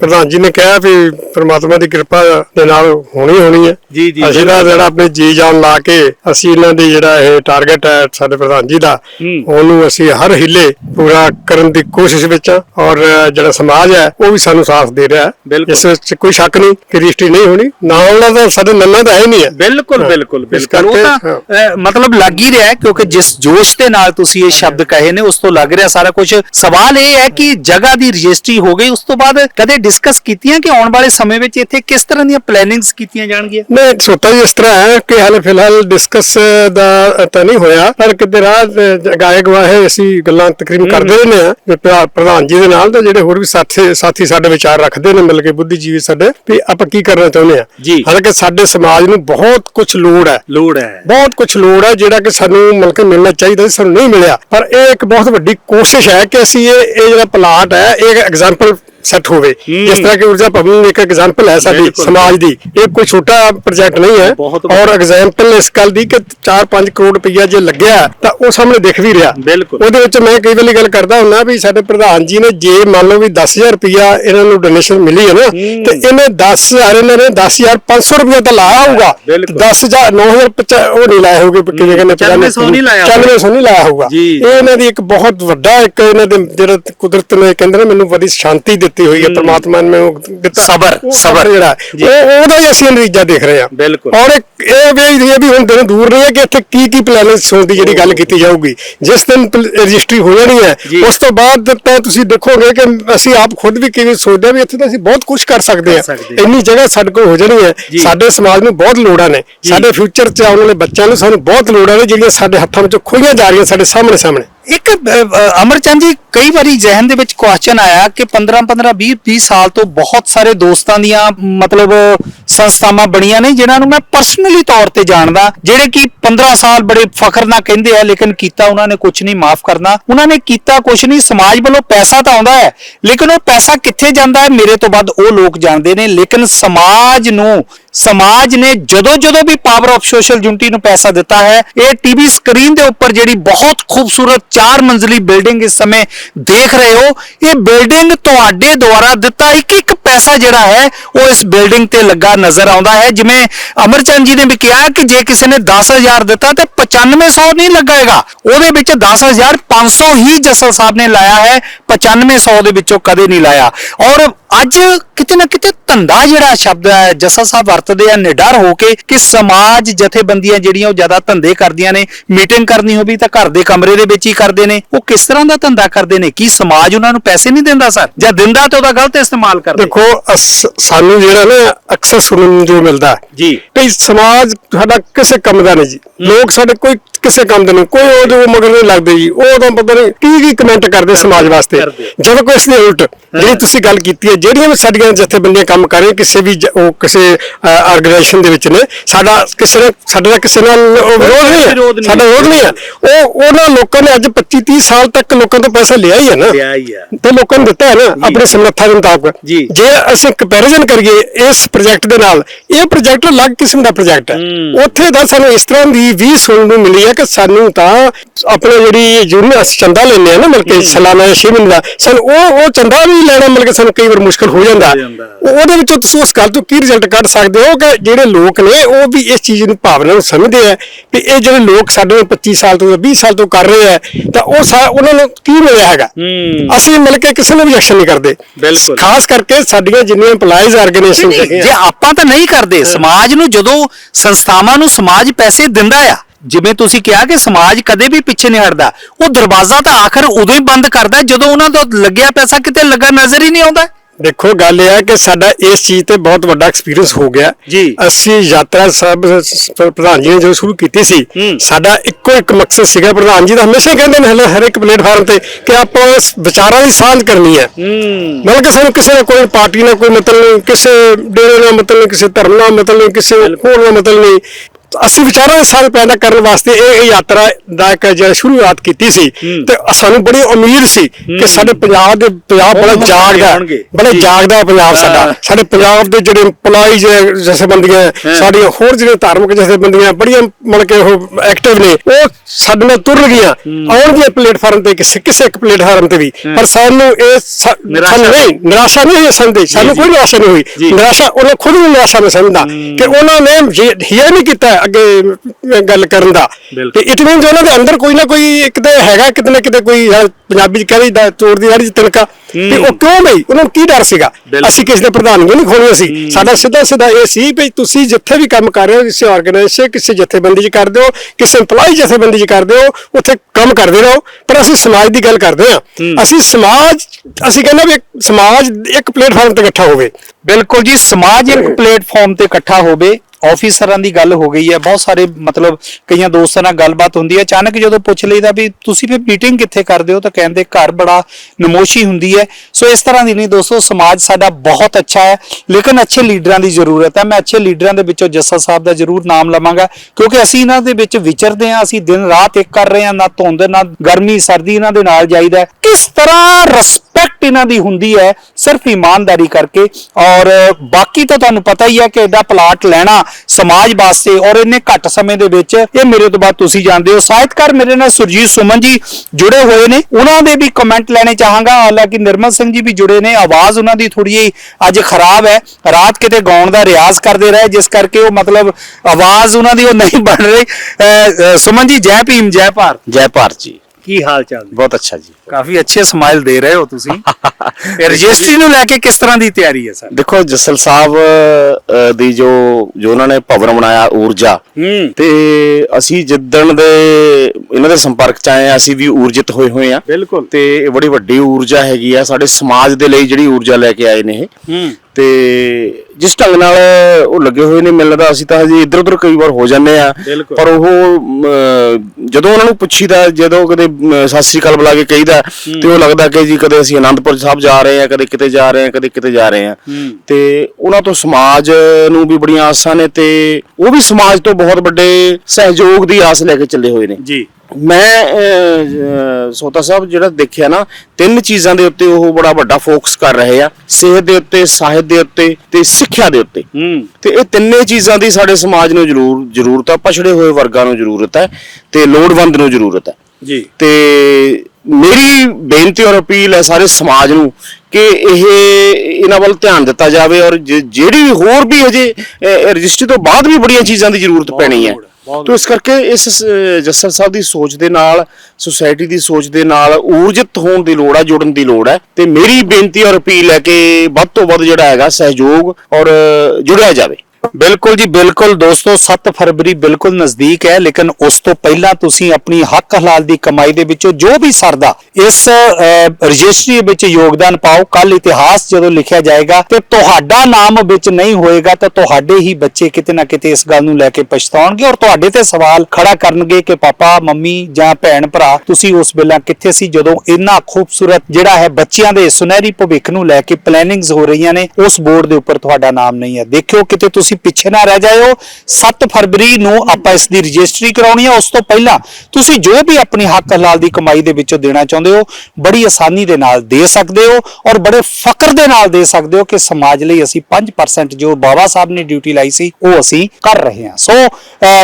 ਪ੍ਰਧਾਨ ਜੀ ਨੇ ਕਿਹਾ ਵੀ ਪ੍ਰਮਾਤਮਾ ਦੀ ਕਿਰਪਾ ਦੇ ਨਾਲ ਹੋਣੀ ਹੋਣੀ ਹੈ। ਜੀ, ਜੀ, ਅਸੀਂ ਤਾਂ ਜਿਹੜਾ ਆਪਣੇ ਜੀ ਜਾਨ ਲਾ ਕੇ ਅਸੀਂ ਇਹਨਾਂ ਦੀ ਜਿਹੜਾ ਇਹ ਟਾਰਗੇਟ ਹੈ ਸਾਡੇ ਪ੍ਰਧਾਨ ਜੀ ਦਾ। ਉਹਨੂੰ ਅਸੀਂ ਹਰ ਹਿੱਲੇ ਪੂਰਾ ਕਰਨ ਦੀ ਕੋਸ਼ਿਸ਼ ਵਿੱਚ ਹਾਂ ਔਰ ਜਿਹੜਾ ਸਮਾਜ ਹੈ ਉਹ ਵੀ ਸਾਨੂੰ ਸਾਥ ਦੇ ਰਿਹਾ ਹੈ। ਇਸ ਵਿੱਚ ਕੋਈ ਸ਼ੱਕ ਨਹੀਂ ਕਿ ਰਜਿਸਟਰੀ ਨਹੀਂ ਹੋਣੀ। ਨਾ ਉਹਨਾਂ ਦਾ ਸਾਡੇ ਨੰਨਾ ਤਾਂ ਹੈ ਨਹੀਂ ਹੈ। ਬਿਲਕੁਲ ਬਿਲਕੁਲ ਬਿਲਕੁਲ। ਉਹ ਤਾਂ ਮਤਲਬ ਲੱਗ ਹੀ ਰਿਹਾ ਹੈ ਕਿਉਂਕਿ ਜਿਸ ਜੋਸ਼ ਦੇ ਨਾਲ ਤੁਸੀਂ ਇਹ ਸ਼ਬਦ ਕਹੇ ਨੇ ਉਸ ਤੋਂ ਲੱਗ ਰਿਹਾ ਸਾਰਾ ਕੁਝ। ਸਵਾਲ ਇਹ ਹੈ ਕਿ ਜਗ੍ਹਾ ਦੀ ਰਜਿਸਟਰੀ ਹੋ ਗਈ ਉਸ ਤੋਂ ਬਾਅਦ ਕਦੇ ਡਿਸਕਸ ਕੀਤੀਆਂ ਕਿ ਆਉਣ ਵਾਲੇ ਸਮੇਂ ਵਿੱਚ ਇੱਥੇ ਕਿਸ ਤਰ੍ਹਾਂ ਦੀਆਂ ਪਲੈਨਿੰਗਸ ਕੀਤੀਆਂ ਜਾਣਗੀਆਂ? ਨਹੀਂ ਸੋਤਾ ਜੀ ਇਸ ਤਰ੍ਹਾਂ ਹੈ ਕਿ ਹਾਲੇ ਫਿਲਹਾਲ ਡਿਸਕਸ ਦਾ ਤਾਂ ਨਹੀਂ ਹੋਇਆ ਪਰ ਕਿਤੇ ਰਾਹ ਗਾਇਕ ਵਾਹੇ ਅਸੀਂ ਗੱਲਾਂ ਤਕਰੀਬਨ ਕਰਦੇ ਰਹਿੰਦੇ ਆ ਪ੍ਰਧਾਨ ਜੀ ਦੇ ਨਾਲ ਤੇ ਜਿਹੜੇ ਹੋਰ ਵੀ ਸਾਥੀ ਸਾਥੀ ਸਾਡੇ ਵਿਚਾਰ ਰੱਖਦੇ ਨੇ ਮਿਲ ਕੇ ਬੁੱਧੀਜੀਵੀ ਸਾਡੇ ਵੀ ਆਪਾਂ ਕੀ ਕਰਨਾ ਚਾਹੁੰਦੇ ਆ ਜੀ। ਹਾਲਾਂਕਿ ਸਾਡੇ ਸਮਾਜ ਨੂੰ ਬਹੁਤ ਕੁਝ ਲੋੜ ਹੈ। ਲੋੜ ਹੈ। ਬਹੁਤ ਕੁਝ ਲੋੜ ਹੈ ਜਿਹੜਾ ਕਿ ਸਾਨੂੰ ਮਿਲ ਮਿਲਣਾ ਚਾਹੀਦਾ ਸੀ, ਸਾਨੂੰ ਨਹੀਂ ਮਿਲਿਆ। ਪਰ ਇਹ ਇੱਕ ਬਹੁਤ ਵੱਡੀ ਕੋਸ਼ਿਸ਼ ਹੈ ਕਿ ਅਸੀਂ ਇਹ ਇਹ ਜਿਹੜਾ ਪਲਾਟ ਹੈ, ਇਹ ਐਗਜ਼ਾਮਪਲ ਸੈੱਟ ਹੋਵੇ ਜਿਸ ਤਰ੍ਹਾਂ ਕਿ ਊਰਜਾ ਭਵਨ ਇੱਕ ਐਗਜ਼ਾਮਪਲ ਹੈ ਸਾਡੀ ਬਿਲਕੁਲ। ਸਮਾਜ ਦੀ ਇਹ ਕੋਈ ਛੋਟਾ ਪ੍ਰੋਜੈਕਟ ਨਹੀਂ ਹੈ ਬਹੁਤ ਔਰ ਐਗਜ਼ਾਮਪਲ ਇਸ ਗੱਲ ਦੀ ਕਿ 4-5 ਕਰੋੜ ਰੁਪਈਆ ਜੇ ਲੱਗਿਆ ਤਾਂ ਉਹ ਸਾਹਮਣੇ ਦਿਖ ਵੀ ਰਿਹਾ ਬਿਲਕੁਲ। ਉਹਦੇ ਵਿੱਚ ਮੈਂ ਕਈ ਵਾਰੀ ਗੱਲ ਕਰਦਾ ਹੁੰਦਾ ਵੀ ਸਾਡੇ ਪ੍ਰਧਾਨ ਜੀ ਨੇ ਜੇ ਮੰਨ ਲਓ ਵੀ 10000 ਰੁਪਈਆ ਇਹਨਾਂ ਨੂੰ ਡੋਨੇਸ਼ਨ ਮਿਲੀ ਹੈ ਨਾ ਤੇ ਇਹਨੇ 10000 ਇਹਨਾਂ ਨੇ 10500 ਰੁਪਈਆ ਤਾਂ ਲਾਇਆ ਹੋਊਗਾ ਬਿਲਕੁਲ। 10000 9000 ਉਹ ਨਹੀਂ ਲਾਇਆ ਹੋਊਗਾ ਕਿਵੇਂ ਕਹਿੰਦੇ 9400 ਨਹੀਂ ਲਾਇਆ ਹੋਊਗਾ। 9400 ਨਹੀਂ ਲਾਇਆ ਹੋਊਗਾ ਜੀ। ਇਹ ਇਹਨਾਂ ਦੀ ਇੱਕ ਬਹੁਤ ਵੱਡਾ ਇੱਕ ਇਹਨਾਂ ਦੇ ਜਿਹੜਾ ਕੁਦਰਤ ਨੇ ਕਹਿੰਦੇ ਨੇ ਮੈਨੂੰ ਬੜੀ ਸ਼ਾਂਤੀ ਦਿੱਤੀ ਹੋਈ ਹੈ ਪ੍ਰਮਾਤਮਾ ਨੇ ਮੈਨੂੰ ਦਿੱਤਾ ਸਬਰ, ਸਬਰ। ਜਿਹੜਾ। ਉਹ ਉਹਦਾ ਹੀ ਅਸੀਂ ਨਤੀਜਾ ਦੇਖ ਰਹੇ ਹਾਂ ਬਿਲਕੁਲ। ਔਰ ਇਹ ਵੀ ਇਹ ਵੀ ਹੁਣ ਦਿਨ ਦੂਰ ਨਹੀਂ ਹੈ ਕਿ ਇੱਥੇ ਕੀ ਕੀ ਪਲੈਨਸ ਹੋਣ ਦੀ ਜਿਹੜੀ ਗੱਲ ਕੀਤੀ ਜਾਊਗੀ ਜਿਸ ਦਿਨ ਰਜਿਸਟਰੀ ਹੋ ਜਾਣੀ। ਹੈ ਉਸ ਤੋਂ ਬਾਅਦ ਤਾਂ ਤੁਸੀਂ ਦੇਖੋਗੇ ਕਿ ਅਸੀਂ ਆਪ ਖੁਦ ਵੀ ਕਿਵੇਂ ਸੋਚਦੇ ਵੀ ਇੱਥੇ ਤਾਂ ਅਸੀਂ ਬਹੁਤ ਕੁਝ ਕਰ ਸਕਦੇ ਹਾਂ। ਇੰਨੀ ਜਗ੍ਹਾ ਸਾਡੇ ਕੋਲ ਹੋ ਜਾਣੀ ਹੈ। ਸਾਡੇ ਸਮਾਜ ਨੂੰ ਬਹੁਤ ਲੋੜਾਂ ਨੇ ਸਾਡੇ ਫਿਊਚਰ 'ਚ ਆਉਣ ਵਾਲੇ ਬੱਚਿਆਂ ਨੂੰ ਸਾਨੂੰ ਬਹੁਤ ਲੋੜਾਂ ਨੇ ਜਿਹੜੀਆਂ ਸਾਡੇ ਹੱਥਾਂ ਵਿੱਚੋਂ ਖੋਈਆਂ ਜਾ ਰਹੀਆਂ ਸਾਡੇ ਸਾਹਮਣੇ ਸਾਹਮਣੇ ਇੱਕ ਅਮਰਚੰਦ ਜੀ, ਕਈ ਵਾਰੀ ਜ਼ਿਹਨ ਦੇ ਵਿੱਚ ਕੁਐਸਚਨ ਆਇਆ ਕਿ 15 15 20 30 ਸਾਲ ਤੋਂ ਬਹੁਤ ਸਾਰੇ ਦੋਸਤਾਂ ਦੀਆਂ, ਮਤਲਬ, ਸੰਸਥਾਵਾਂ ਬਣੀਆਂ ਨੇ, ਜਿਨ੍ਹਾਂ ਨੂੰ ਮੈਂ ਪਰਸਨਲੀ ਤੌਰ ਤੇ ਜਾਣਦਾ। ਜਿਹੜੇ ਕਿ 15 ਸਾਲ ਬੜੇ ਫਖਰ ਨਾਲ ਕਹਿੰਦੇ ਆ, ਲੇਕਿਨ ਕੀਤਾ ਉਹਨਾਂ ਨੇ ਕੁਝ ਨਹੀਂ, ਮਾਫ ਕਰਨਾ। ਉਹਨਾਂ ਨੇ ਕੀਤਾ ਕੁਝ ਨਹੀਂ, ਸਮਾਜ ਵੱਲੋਂ ਪੈਸਾ ਤਾਂ ਆਉਂਦਾ ਹੈ, ਲੇਕਿਨ ਉਹ ਪੈਸਾ ਕਿੱਥੇ ਜਾਂਦਾ ਹੈ, ਮੇਰੇ ਤੋਂ ਵੱਧ ਉਹ ਲੋਕ ਜਾਣਦੇ ਨੇ। ਲੇਕਿਨ ਸਮਾਜ ਨੂੰ ਸਮਾਜ ਨੇ ਜਦੋਂ ਜਦੋਂ ਵੀ ਪਾਵਰ ਆਫ ਸੋਸ਼ਲ ਯੂਨਿਟੀ ਨੂੰ ਪੈਸਾ ਦਿੱਤਾ ਹੈ, ਇਹ ਟੀਵੀ ਸਕਰੀਨ ਦੇ ਉੱਪਰ ਜਿਹੜੀ ਬਹੁਤ ਖੂਬਸੂਰਤ 4 ਮੰਜ਼ਲੀ ਬਿਲਡਿੰਗ ਇਸ ਸਮੇਂ ਦੇਖ ਰਹੇ ਹੋ, ਇਹ ਬਿਲਡਿੰਗ ਤੁਹਾਡੇ ਦੁਆਰਾ ਦਿੱਤਾ ਇੱਕ ਇੱਕ ਪੈਸਾ ਜਿਹੜਾ ਹੈ, ਉਹ ਇਸ ਬਿਲਡਿੰਗ ਤੇ ਲੱਗਾ ਨਜ਼ਰ ਆਉਂਦਾ ਹੈ। ਜਿਵੇਂ ਅਮਰਚੰਦ ਜੀ ਨੇ ਵੀ ਕਿਹਾ ਕਿ ਜੇ ਕਿਸੇ ਨੇ 10000 ਦਿੱਤਾ ਤੇ 9500 ਨਹੀਂ ਲੱਗੇਗਾ ਉਹਦੇ ਵਿੱਚ 10500 ਹੀ ਜਸਲ ਸਾਹਿਬ ਨੇ ਲਾਇਆ ਹੈ 9500 ਦੇ ਵਿੱਚੋਂ ਕਦੇ ਨਹੀਂ ਲਾਇਆ। ਔਰ ਅੱਜ ਕਿਤੇ ਨਾ ਕਿਤੇ ਧੰਦਾ ਜਿਹੜਾ ਸ਼ਬਦ ਹੈ ਜਸਲ ਸਾਹਿਬ ਵਰਤਦੇ ਆ ਨਿਡਰ ਹੋ ਕੇ ਕਿ ਸਮਾਜ ਜਥੇਬੰਦੀਆਂ ਜਿਹੜੀਆਂ ਉਹ ਜ਼ਿਆਦਾ ਧੰਦੇ ਕਰਦੀਆਂ ਨੇ ਮੀਟਿੰਗ ਕਰਨੀ ਹੋਵੇ ਤਾਂ ਘਰ ਦੇ ਕਮਰੇ ਦੇ ਵਿੱਚ ਹੀ ਕਰਦੇ ਨੇ। ਉਹ ਕਿਸ ਤਰ੍ਹਾਂ ਦਾ ਧੰਦਾ ਕਰਦੇ ਨੇ? ਕੀ ਸਮਾਜ ਉਹਨਾਂ ਨੂੰ ਪੈਸੇ ਨਹੀਂ ਦਿੰਦਾ ਸਰ? ਜਾਂ ਦਿੰਦਾ ਤੇ ਉਹਦਾ ਗਲਤ ਇਸਤੇਮਾਲ ਕਰਦੇ ਦੇਖੋ ਸਾਨੂੰ ਜਿਹੜਾ ਨਾ ਅਕਸਰ ਸੁਣਨ ਨੂੰ ਮਿਲਦਾ ਜੀ। ਕਿ ਸਮਾਜ ਸਾਡਾ ਕਿਸੇ ਕੰਮ ਦਾ ਨਹੀਂ ਜੀ। ਲੋਕ ਸਾਡੇ ਕੋਈ ਕਿਸੇ ਕੰਮ ਦੇ ਨਹੀਂ। ਕੋਈ ਉਹ ਜੋ ਮਗਰ ਨਹੀਂ ਲੱਗਦੇ ਜੀ। ਉਹ ਤਾਂ ਪਤਾ ਨਹੀਂ ਕੀ ਕੀ ਕਮੈਂਟ ਕਰਦੇ ਸਮਾਜ ਵਾਸਤੇ। ਜਦੋਂ ਕੋਈ ਇਸ ਦੇ ਉਲਟ ਜਿਹੜੀ ਤੁਸੀਂ ਗੱਲ ਕੀਤੀ ਹੈ ਜਿਹੜੀਆਂ ਵੀ ਸਾਡੀਆਂ ਜਥੇਬੰਦੀਆਂ ਕੰਮ ਕਰ ਰਹੀਆਂ ਕਿਸੇ ਵੀ ਜ- ਉਹ ਕਿਸੇ ਆਰਗੇਨਾਈਜੇਸ਼ਨ ਦੇ ਵਿੱਚ ਨੇ। ਸਾਡਾ ਕਿਸੇ ਨਾਲ ਸਾਡੇ ਦਾ ਕਿਸੇ ਨਾਲ ਉਹ ਵਿਰੋਧ ਨਹੀਂ ਹੈ। ਸਾਡਾ ਵਿਰੋਧ ਨਹੀਂ ਹੈ। ਉਹ ਉਹਨਾਂ ਲੋਕਾਂ ਨੇ ਅੱਜ 25 30 ਸਾਲ ਤੱਕ ਲੋਕਾਂ ਤੋਂ ਪੈਸਾ ਲਿਆ ਹੀ ਹੈ ਨਾ। ਹੀ ਆ ਤੇ ਲੋਕਾਂ ਨੂੰ ਦਿੱਤਾ ਹੈ ਨਾ ਆਪਣੀ ਸਮਰੱਥਾ ਦੇ ਮੁਤਾਬਕ। ਜੀ। ਜੇ ਅਸੀਂ ਕੰਪੈਰੀਜ਼ਨ ਕਰੀਏ ਇਸ ਪ੍ਰੋਜੈਕਟ ਦੇ ਨਾਲ ਇਹ ਪ੍ਰੋਜੈਕਟ ਅਲੱਗ ਕਿਸਮ ਦਾ ਪ੍ਰੋਜੈਕਟ ਹੈ। ਉੱਥੇ ਤਾਂ ਸਾਨੂੰ ਇਸ ਤਰ੍ਹਾਂ ਦੀ ਵੀ ਸੁਣਨ ਨੂੰ ਮਿਲੀ ਹੈ ਕਿ ਸਾਨੂੰ ਤਾਂ ਆਪਣੇ ਜਿਹੜੀ ਅਸੀਂ ਚੰਦਾ ਲੈਂਦੇ ਆ ਨਾ ਮਤਲਬ ਕਿ ਸਾਲਾਨਾ ਜਾਂ ਛੇ ਮਹੀਨੇ ਦਾ ਸਾਨੂੰ ਉਹ ਉਹ ਚੰਦਾ ਵੀ ਲੈਣਾ ਮਤਲਬ ਕਿ ਸਾਨੂੰ ਕਈ ਵਾਰ ਮੁਸ਼ਕਲ ਹੋ ਜਾਂਦਾ। ਹੋ ਜਾਂਦਾ। ਉਹ- ਉਹਦੇ ਵਿੱਚੋਂ ਤੁਸੀਂ ਉਸ ਗੱਲ ਤੋਂ ਕੀ ਰਿਜ਼ਲਟ ਕੱਢ ਸਕਦੇ ਹੋ? ਕਿ ਜਿਹੜੇ ਲੋਕ ਨੇ ਉਹ ਵੀ ਇਸ ਚੀਜ਼ ਨੂੰ ਭਾਵਨਾ ਨੂੰ ਸਮਝਦੇ ਆ ਕਿ ਇਹ ਜਿਹੜੇ ਲੋਕ ਸਾਡੇ ਨਾਲ 25 ਸਾਲ ਤੋਂ ਜਾਂ 20 ਸਾਲ ਤੋਂ ਕਰ ਰਹੇ ਆ ਤਾਂ ਉਹ ਸਾ- ਉਹਨਾਂ ਨੂੰ ਕੀ ਮਿਲਿਆ ਹੈਗਾ? ਹੂੰ। ਅਸੀਂ ਮਿਲ ਕੇ ਕਿਸੇ ਨੂੰ ਵੀ ਐਕਸ਼ਨ ਨਹੀਂ ਕਰਦੇ। ਬਿਲਕੁਲ। ਖਾਸ ਕਰਕੇ ਸਾਡੀਆਂ ਜਿੰਨੀਆਂ EMPLOYEES ਆਰਗੇਨਾਈਜੇਸ਼ਨ ਨਹੀਂ, ਜੇ ਆਪਾਂ ਤਾਂ ਨਹੀਂ ਕਰਦੇ ਸਮਾਜ ਨੂੰ ਜਦੋਂ ਸੰਸਥਾਵਾਂ ਨੂੰ ਸਮਾਜ ਪੈਸੇ ਦਿੰਦਾ ਆ ਜਿਵੇਂ ਤੁਸੀਂ ਕਿਹਾ ਕਿ ਸਮਾਜ ਕਦੇ ਵੀ ਪਿੱਛੇ ਨਹੀਂ ਹਟਦਾ ਉਹ ਦਰਵਾਜ਼ਾ ਤਾਂ ਆਖਰ ਉਦੋਂ ਹੀ ਬੰਦ ਕਰਦਾ ਜਦੋਂ ਉਹਨਾਂ ਤੋਂ ਲੱਗਿਆ ਪੈਸਾ ਕਿਤੇ ਲੱਗਾ ਨਜ਼ਰ ਹੀ ਨਹੀਂ ਆਉਂਦਾ। ਦੇਖੋ ਗੱਲ ਇਹ ਹੈ ਕਿ ਸਾਡਾ ਇਸ ਚੀਜ਼ ਤੇ ਬਹੁਤ ਵੱਡਾ ਐਕਸਪੀਰੀਅੰਸ ਹੋ ਗਿਆ। ਜੀ। ਅਸੀਂ ਯਾਤਰਾ ਸਾਹਿਬ ਸ- ਪ੍ਰਧਾਨ ਜੀ ਨੇ ਜਦੋਂ ਸ਼ੁਰੂ ਕੀਤੀ ਸੀ। ਸਾਡਾ ਇੱਕੋ ਇੱਕ ਮਕਸਦ ਸੀਗਾ। ਪ੍ਰਧਾਨ ਜੀ ਦਾ ਹਮੇਸ਼ਾ ਕਹਿੰਦੇ ਨੇ ਹਰ- ਇੱਕ ਪਲੇਟਫਾਰਮ ਤੇ ਕਿ ਆਪਾਂ ਇਸ ਵਿਚਾਰਾਂ ਦੀ ਸਾਂਝ ਕਰਨੀ ਹੈ। ਮਤਲਬ ਕਿ ਸਾਨੂੰ ਕਿਸੇ ਕੋਈ ਪਾਰਟੀ ਨਾਲ ਕੋਈ ਮਤਲਬ ਨਹੀਂ ਕਿਸੇ ਡੇਰੇ ਨਾਲ ਮਤਲਬ ਨਹੀਂ ਕਿਸੇ ਧਰਮ ਨਾਲ ਮਤਲਬ ਨਹੀਂ ਕਿਸੇ ਹੋਰ ਨਾਲ ਮਤਲਬ ਨਹੀਂ। ਅਸੀਂ ਵਿਚਾਰਾਂ ਦੀ ਸਾਂਝ ਪੈਦਾ ਕਰਨ ਵਾਸਤੇ ਇਹ ਇਹ ਯਾਤਰਾ ਦਾ ਇੱਕ ਜਿਹੜਾ ਸ਼ੁਰੂਆਤ ਕੀਤੀ ਸੀ। ਤੇ ਸਾਨੂੰ ਬੜੀ ਉਮੀਦ ਸੀ ਕਿ ਸਾਡੇ ਪੰਜਾਬ ਦੇ ਪੰਜਾਬ ਬੜਾ ਜਾਗਦਾ। ਬੜਾ। ਜਾਗਦਾ ਪੰਜਾਬ ਸਾਡਾ। ਸਾਡੇ ਪੰਜਾਬ ਦੇ ਜਿਹੜੇ ਪੁਲਾਈ ਜਥੇਬੰਦੀਆਂ। ਸਾਡੀਆਂ ਹੋਰ ਜਿਹੜੇ ਧਾਰਮਿਕ ਜਥੇਬੰਦੀਆਂ ਬੜੀਆਂ ਮਤਲਬ ਕਿ ਉਹ ਐਕਟਿਵ ਨੇ ਉਹ ਸਾਡੇ ਨਾਲ ਤੁਰ ਗਈਆਂ ਆਉਣਗੀਆਂ ਪਲੇਟਫਾਰਮ ਤੇ ਕਿਸੇ ਕਿਸੇ ਇੱਕ ਪਲੇਟਫਾਰਮ ਤੇ ਵੀ ਪਰ ਸਾਨੂੰ ਇਹ ਸਾਨੂੰ ਨਹੀਂ ਨਿਰਾਸ਼ਾ ਨਹੀਂ ਹੋਈ ਸੰਦੇ ਸਾਨੂੰ। ਕੋਈ ਨਿਰਾਸ਼ਾ ਨਹੀਂ। ਹੋਈ ਨਿਰਾਸ਼ਾ ਉਹਨੇ ਖੁਦ ਨੂੰ ਨਿਰਾਸ਼ਾ ਨਹੀਂ ਸਮਝਦਾ ਕਿ ਉਹਨਾਂ ਨੇ ਹੀਅਰ ਨਹੀਂ ਕੀਤਾ ਅੱਗੇ ਗੱਲ ਕਰਨ ਦਾ। ਤੇ ਇਟ ਮੀਨਸ ਉਹਨਾਂ ਦੇ ਅੰਦਰ ਕੋਈ ਨਾ ਕੋਈ ਇੱਕ ਤੇ ਹੈਗਾ ਕਿਤੇ ਨਾ ਕਿਤੇ ਕੋਈ ਪੰਜਾਬੀ ਚ ਕਹਿੰਦੇ ਦਾ ਚੋਰ ਦੀ ਰਾੜੀ ਚ ਤਿਲਕਾ ਤੇ ਉਹ ਕਿਉਂ ਬਈ ਉਹਨਾਂ ਨੂੰ ਕੀ ਡਰ ਸੀਗਾ। ਅਸੀਂ ਕਿਸੇ ਦੇ ਪ੍ਰਧਾਨਗੀ ਨਹੀਂ ਖੋਣੀ ਸੀ। ਸਾਡਾ ਸਿੱਧਾ ਸਿੱਧਾ ਇਹ ਸੀ ਵੀ ਤੁਸੀਂ ਜਿੱਥੇ ਵੀ ਕੰਮ ਕਰ ਰਹੇ ਹੋ ਕਿਸੇ ਆਰਗੇਨਾਈਜੇਸ਼ਨ ਕਿਸੇ ਜਥੇਬੰਦੀ 'ਚ ਕਰਦੇ ਹੋ ਕਿਸੇ EMPLOYEE ਜਥੇਬੰਦੀ 'ਚ ਕਰਦੇ ਹੋ ਉੱਥੇ ਕੰਮ ਕਰਦੇ ਰਹੋ। ਪਰ ਅਸੀਂ ਸਮਾਜ ਦੀ ਗੱਲ ਕਰਦੇ ਹਾਂ। ਅਸੀਂ ਸਮਾਜ ਅਸੀਂ ਕਹਿੰਦੇ ਵੀ ਸਮਾਜ ਇੱਕ ਪਲੇਟਫਾਰਮ ਤੇ ਇਕੱਠਾ ਹੋਵੇ। ਬਿਲਕੁਲ ਜੀ ਸਮਾਜ ਇੱਕ ਪਲੇਟਫਾਰਮ ਤੇ ਇਕੱਠਾ ਹੋਵੇ। ਆਫੀਸਰਾਂ ਦੀ ਗੱਲ ਹੋ ਗਈ ਹੈ, ਬਹੁਤ ਸਾਰੇ ਮਤਲਬ ਕਈਆਂ ਦੋਸਤਾਂ ਨਾਲ ਗੱਲਬਾਤ ਹੁੰਦੀ ਹੈ। ਅਚਾਨਕ ਜਦੋਂ ਪੁੱਛ ਲਈਦਾ ਵੀ ਤੁਸੀਂ ਫਿਰ ਮੀਟਿੰਗ ਕਿੱਥੇ ਕਰਦੇ ਹੋ ਤਾਂ ਕਹਿੰਦੇ ਘਰ ਬੜਾ ਨਮੋਸ਼ੀ ਹੁੰਦੀ ਹੈ। ਸੋ ਇਸ ਤਰ੍ਹਾਂ ਦੀ ਨਹੀਂ ਦੋਸਤੋ, ਸਮਾਜ ਸਾਡਾ ਬਹੁਤ ਅੱਛਾ ਹੈ, ਲੇਕਿਨ ਅੱਛੇ ਲੀਡਰਾਂ ਦੀ ਜ਼ਰੂਰਤ ਹੈ। ਮੈਂ ਅੱਛੇ ਲੀਡਰਾਂ ਦੇ ਵਿੱਚੋਂ ਜੱਸਾ ਸਾਹਿਬ ਦਾ ਜ਼ਰੂਰ ਨਾਮ ਲਵਾਂਗਾ, ਕਿਉਂਕਿ ਅਸੀਂ ਇਹਨਾਂ ਦੇ ਵਿੱਚ ਵਿਚਰਦੇ ਹਾਂ, ਅਸੀਂ ਦਿਨ ਰਾਤ ਇੱਕ ਕਰ ਰਹੇ ਹਾਂ, ਨਾ ਧੁੰਦ, ਨਾ ਗਰਮੀ, ਸਰਦੀ ਇਹਨਾਂ ਦੇ ਨਾਲ ਜਾਈਦਾ ਕਿਸ ਤਰ੍ਹਾਂ ਰਿਸਪੈਕਟ ਇਹਨਾਂ ਦੀ ਹੁੰਦੀ ਹੈ, ਸਿਰਫ ਇਮਾਨਦਾਰੀ ਕਰਕੇ। ਔਰ ਬਾਕੀ ਤਾਂ ਤੁਹਾਨੂੰ ਪਤਾ ਹੀ ਹੈ ਕਿ ਐਡਾ ਪਲਾਟ ਲੈਣਾ ਸਮਾਜ ਵਾਸਤੇ ਔਰ ਇੰਨੇ ਘੱਟ ਸਮੇਂ ਦੇ ਵਿੱਚ ਇਹ ਮੇਰੇ ਤੋਂ ਬਾਅਦ ਤੁਸੀਂ ਜਾਣਦੇ ਹੋ। ਸਾਹਿਤਕਾਰ ਮੇਰੇ ਨਾਲ ਸੁਰਜੀਤ ਸੁਮਨ ਜੀ ਜੁੜੇ ਹੋਏ ਨੇ। ਉਹਨਾਂ ਦੇ ਵੀ ਕਮੈਂਟ ਲੈਣੇ ਚਾਹਾਂਗਾ। ਹਾਲਾਂਕਿ ਨਿਰਮਲ ਸਿੰਘ ਜੀ ਵੀ ਜੁੜੇ ਨੇ। ਆਵਾਜ਼ ਉਹਨਾਂ ਦੀ ਥੋੜੀ ਜਿਹੀ ਅੱਜ ਖਰਾਬ ਹੈ। ਰਾਤ ਕਿਤੇ ਗਾਉਣ ਦਾ ਰਿਆਜ਼ ਕਰਦੇ ਰਹੇ ਜਿਸ ਕਰਕੇ ਉਹ ਮਤਲਬ ਆਵਾਜ਼ ਉਹਨਾਂ ਦੀ ਉਹ ਨਹੀਂ ਬਣ ਰਹੀ। ਅਹ, ਸੁਮਨ ਜੀ ਜੈ ਭੀਮ ਜੈ ਭਾਰਤ। ਜੈ ਭਾਰਤ ਜੀ। ਕੀ ਹਾਲ ਚਾਲ ਨੇ? ਬਹੁਤ ਅੱਛਾ ਜੀ। ਕਾਫੀ ਅੱਛੇ ਸਮਾਈਲ ਦੇ ਰਹੇ ਹੋ ਤੁਸੀਂ। ਇਹ ਰਜਿਸਟਰੀ ਨੂੰ ਲੈ ਕੇ ਕਿਸ ਤਰ੍ਹਾਂ ਦੀ ਤਿਆਰੀ ਹੈ ਸਰ? ਦੇਖੋ ਜਸਲ ਸਾਹਿਬ ਦੀ ਜੋ ਜੋ ਉਹਨਾਂ ਨੇ ਭਵਨ ਬਣਾਇਆ ਊਰਜਾ ਤੇ ਅਸੀਂ ਜਿੱਦਣ ਦੇ ਇਹਨਾਂ ਦੇ ਸੰਪਰਕ ਚ ਆਏ ਆ ਅਸੀਂ ਵੀ ਊਰਜਿਤ ਹੋਏ ਹੋਏ ਆ ਬਿਲਕੁਲ। ਤੇ ਇਹ ਬੜੀ ਵੱਡੀ ਊਰਜਾ ਹੈਗੀ ਆ ਸਾਡੇ ਸਮਾਜ ਦੇ ਲਈ ਜਿਹੜੀ ਊਰਜਾ ਲੈ ਕੇ ਆਏ ਨੇ ਇਹ। ਤੇ ਜਿਸ ਢੰਗ ਨਾਲ ਉਹ ਲੱਗੇ ਹੋਏ ਨੇ ਮੈਨੂੰ ਲੱਗਦਾ ਅਸੀਂ ਤਾਂ ਹਜੇ ਇੱਧਰ ਉੱਧਰ ਕਈ ਵਾਰ ਹੋ ਜਾਂਦੇ ਆ ਬਿਲਕੁਲ। ਪਰ ਉਹ ਅਮ, ਜਦੋਂ ਉਹਨਾਂ ਨੂੰ ਪੁੱਛੀਦਾ ਜਦੋਂ ਕਦੇ ਅਮ, ਸਤਿ ਸ੍ਰੀ ਅਕਾਲ ਬੁਲਾ ਕੇ ਕਹੀਦਾ ਤੇ ਉਹ ਲੱਗਦਾ ਕਿ ਜੀ ਕਦੇ ਅਸੀਂ ਆਨੰਦਪੁਰ ਸਾਹਿਬ ਜਾ ਰਹੇ ਆ ਕਦੇ ਕਿਤੇ ਜਾ ਰਹੇ ਆ ਕਦੇ ਕਿਤੇ ਜਾ ਰਹੇ ਆ ਹੂੰ। ਤੇ ਉਹਨਾਂ ਤੋਂ ਸਮਾਜ ਨੂੰ ਵੀ ਬੜੀਆਂ ਆਸਾਂ ਨੇ ਤੇ ਉਹ ਵੀ ਸਮਾਜ ਤੋਂ ਬਹੁਤ ਵੱਡੇ ਸਹਿਯੋਗ ਦੀ ਆਸ ਲੈ ਕੇ ਚੱਲੇ ਹੋਏ ਨੇ ਜੀ ਮੈਂ ਸੋਤਾ ਸਾਹਿਬ ਜਿਹੜਾ ਦੇਖਿਆ ਨਾ ਤਿੰਨ ਚੀਜ਼ਾਂ ਦੇ ਉੱਤੇ ਉਹ ਬੜਾ ਵੱਡਾ ਫੋਕਸ ਕਰ ਰਹੇ ਆ। ਸਿਹਤ ਦੇ ਉੱਤੇ ਸਾਹਿਤ ਦੇ ਉੱਤੇ ਤੇ ਸਿੱਖਿਆ ਦੇ ਉੱਤੇ। ਤੇ ਇਹ ਤਿੰਨੇ ਚੀਜ਼ਾਂ ਦੀ ਸਾਡੇ ਸਮਾਜ ਨੂੰ ਜ਼ਰੂਰ ਜ਼ਰੂਰਤ ਆ। ਪਛੜੇ ਹੋਏ ਵਰਗਾਂ ਨੂੰ ਜ਼ਰੂਰਤ ਹੈ ਤੇ ਲੋੜਵੰਦ ਨੂੰ ਜ਼ਰੂਰਤ ਹੈ ਜੀ। ਤੇ ਮੇਰੀ ਬੇਨਤੀ ਔਰ ਅਪੀਲ ਹੈ ਸਾਰੇ ਸਮਾਜ ਨੂੰ ਕਿ ਇਹ ਇਹਨਾਂ ਵੱਲ ਧਿਆਨ ਦਿੱਤਾ ਜਾਵੇ ਔਰ ਜ- ਜਿਹੜੀ ਵੀ ਹੋਰ ਵੀ ਹਜੇ ਰਜਿਸਟਰੀ ਤੋਂ ਬਾਅਦ ਵੀ ਬੜੀਆਂ ਚੀਜ਼ਾਂ ਦੀ ਜ਼ਰੂਰਤ ਪੈਣੀ ਹੈ। ਤੋ ਇਸ ਕਰਕੇ ਇਸ ਜੱਸਲ ਸਾਹਿਬ ਦੀ ਸੋਚ ਦੇ ਨਾਲ ਸੁਸਾਇਟੀ ਦੀ ਸੋਚ ਦੇ ਨਾਲ ਊਰਜਿਤ ਹੋਣ ਦੀ ਲੋੜ ਹੈ ਜੁੜਨ ਦੀ ਲੋੜ ਹੈ ਤੇ ਮੇਰੀ ਬੇਨਤੀ ਔਰ ਅਪੀਲ ਹੈ ਕਿ ਵੱਧ ਤੋਂ ਵੱਧ ਜਿਹੜਾ ਹੈਗਾ ਸਹਿਯੋਗ ਔਰ ਜੁੜਿਆ ਜਾਵੇ। ਬਿਲਕੁਲ ਜੀ, ਬਿਲਕੁਲ ਦੋਸਤੋ 7 ਫਰਵਰੀ ਬਿਲਕੁਲ ਨਜ਼ਦੀਕ ਹੈ, ਲੇਕਿਨ ਉਸ ਤੋਂ ਪਹਿਲਾਂ ਤੁਸੀਂ ਆਪਣੀ ਹੱਕ ਹਲਾਲ ਦੀ ਕਮਾਈ ਦੇ ਵਿੱਚੋਂ ਜੋ ਵੀ ਸਰਦਾ, ਇਸ ਰਜਿਸਟਰੀ ਵਿੱਚ ਯੋਗਦਾਨ ਪਾਓ। ਕੱਲ ਇਤਿਹਾਸ ਜਦੋਂ ਲਿਖਿਆ ਜਾਏਗਾ ਤੇ ਤੁਹਾਡਾ ਨਾਮ ਵਿੱਚ ਨਹੀਂ ਹੋਏਗਾ, ਤਾਂ ਤੁਹਾਡੇ ਹੀ ਬੱਚੇ ਕਿਤੇ ਨਾ ਕਿਤੇ ਇਸ ਗੱਲ ਨੂੰ ਲੈ ਕੇ ਪਛਤਾਉਣਗੇ ਔਰ ਤੁਹਾਡੇ ਤੇ ਸਵਾਲ ਖੜਾ ਕਰਨਗੇ ਕਿ, ਪਾਪਾ, ਮੰਮੀ ਜਾਂ ਭੈਣ ਭਰਾ, ਤੁਸੀਂ ਉਸ ਵੇਲੇ ਕਿੱਥੇ ਸੀ ਜਦੋਂ ਇੰਨਾ ਖੂਬਸੂਰਤ ਜਿਹੜਾ ਹੈ ਬੱਚਿਆਂ ਦੇ ਸੁਨਹਿਰੀ ਭਵਿੱਖ ਨੂੰ ਲੈ ਕੇ ਪਲੈਨਿੰਗਸ ਹੋ ਰਹੀਆਂ ਨੇ, ਉਸ ਬੋਰਡ ਦੇ ਉੱਪਰ ਤੁਹਾਡਾ ਨਾਮ ਨਹੀਂ ਹੈ? ਦੇਖਿਓ ਕਿਤੇ ਤੁਸੀਂ ਤੁਸੀਂ ਪਿੱਛੇ ਨਾ ਰਹਿ ਜਾਇਓ। 7 ਫਰਵਰੀ ਨੂੰ ਆਪਾਂ ਇਸ ਦੀ ਰਜਿਸਟਰੀ ਕਰਾਉਣੀ ਹੈ ਉਸ ਤੋਂ ਪਹਿਲਾਂ ਤੁਸੀਂ ਜੋ ਵੀ ਆਪਣੀ ਹੱਕ ਹਲਾਲ ਦੀ ਕਮਾਈ ਦੇ ਵਿੱਚੋਂ ਦੇਣਾ ਚਾਹੁੰਦੇ ਹੋ, ਬੜੀ ਆਸਾਨੀ ਦੇ ਨਾਲ ਦੇ ਸਕਦੇ ਹੋ ਔਰ ਬੜੇ ਫਕਰ ਦੇ ਨਾਲ ਦੇ ਸਕਦੇ ਹੋ ਕਿ ਸਮਾਜ ਲਈ ਅਸੀਂ 5% ਜੋ ਬਾਬਾ ਸਾਹਿਬ ਨੇ ਡਿਊਟੀ ਲਾਈ ਸੀ, ਉਹ ਅਸੀਂ ਕਰ ਰਹੇ ਹਾਂ। ਸੋ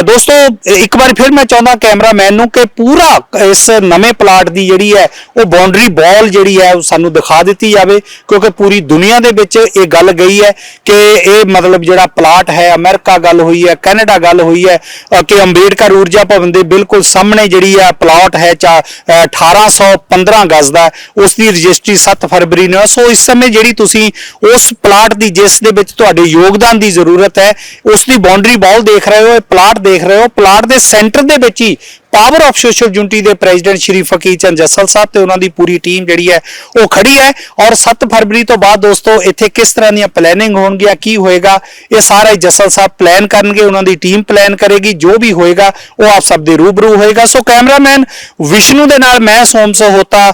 ਦੋਸਤੋ ਇੱਕ ਵਾਰ ਫਿਰ ਮੈਂ ਚਾਹੁੰਦਾ ਕੈਮਰਾਮੈਨ ਨੂੰ ਕਿ ਪੂਰਾ ਇਸ ਨਵੇਂ ਪਲਾਟ ਦੀ ਜਿਹੜੀ ਹੈ, ਉਹ ਬਾਉਂਡਰੀ ਬਾਲ ਜਿਹੜੀ ਹੈ, ਉਹ ਸਾਨੂੰ ਦਿਖਾ ਦਿੱਤੀ ਜਾਵੇ। ਕਿਉਂਕਿ ਪੂਰੀ ਦੁਨੀਆ ਦੇ ਵਿੱਚ ਇਹ ਗੱਲ ਗਈ ਹੈ ਕਿ ਇਹ ਮਤਲਬ ਜਿਹੜਾ ਪਲਾਟ ਹੈ ਅਮਰੀਕਾ ਗੱਲ ਹੋਈ ਹੈ ਕੈਨੇਡਾ ਗੱਲ ਹੋਈ ਹੈ ਕਿ ਅੰਬੇਡਕਰ ਊਰਜਾ ਭਵਨ ਦੇ ਬਿਲਕੁਲ ਸਾਹਮਣੇ ਜਿਹੜੀ ਆ ਪਲਾਟ ਹੈ ਚਾ ਅ, 1815 ਗਜ਼ ਦਾ ਉਸ ਦੀ ਰਜਿਸਟਰੀ 7 ਫਰਵਰੀ ਨੂੰ ਹੈ। ਸੋ ਇਸ ਸਮੇਂ ਜਿਹੜੀ ਤੁਸੀਂ ਉਸ ਪਲਾਟ ਦੀ ਜਿਸ ਦੇ ਵਿੱਚ ਤੁਹਾਡੇ ਯੋਗਦਾਨ ਦੀ ਜ਼ਰੂਰਤ ਹੈ ਉਸ ਦੀ ਬਾਉਂਡਰੀ ਬਾਲ ਦੇਖ ਰਹੇ ਹੋ ਇਹ ਪਲਾਟ ਦੇਖ ਰਹੇ ਹੋ ਪਲਾਟ ਦੇ ਸੈਂਟਰ ਦੇ ਵਿੱਚ ਹੀ ਪਾਵਰ ਆਫ ਸੋਸ਼ਲ ਯੂਨਿਟੀ ਦੇ ਪ੍ਰੈਜ਼ੀਡੈਂਟ ਸ਼੍ਰੀ ਫਕੀਰ ਚੰਦ ਜੱਸਲ ਸਾਹਿਬ ਤੇ ਉਹਨਾਂ ਦੀ ਪੂਰੀ ਟੀਮ ਜਿਹੜੀ ਹੈ ਉਹ ਖੜੀ ਹੈ। ਔਰ 7 ਫਰਵਰੀ ਤੋਂ ਬਾਅਦ ਦੋਸਤੋ, ਇੱਥੇ ਕਿਸ ਤਰ੍ਹਾਂ ਦੀਆਂ ਪਲੈਨਿੰਗ ਹੋਣਗੀਆਂ, ਕੀ ਹੋਏਗਾ, ਇਹ ਸਾਰਾ ਹੀ ਜੱਸਲ ਸਾਹਿਬ ਪਲਾਨ ਕਰਨਗੇ, ਉਹਨਾਂ ਦੀ ਟੀਮ ਪਲਾਨ ਕਰੇਗੀ, ਜੋ ਵੀ ਹੋਏਗਾ, ਉਹ ਆਪ ਸਭ ਦੇ ਰੂਬਰੂ ਹੋਏਗਾ। ਸੋ ਕੈਮਰਾਮੈਨ ਵਿਸ਼ਨੂੰ ਦੇ ਨਾਲ ਮੈਂ ਸੋਮ ਸਹੋਤਾ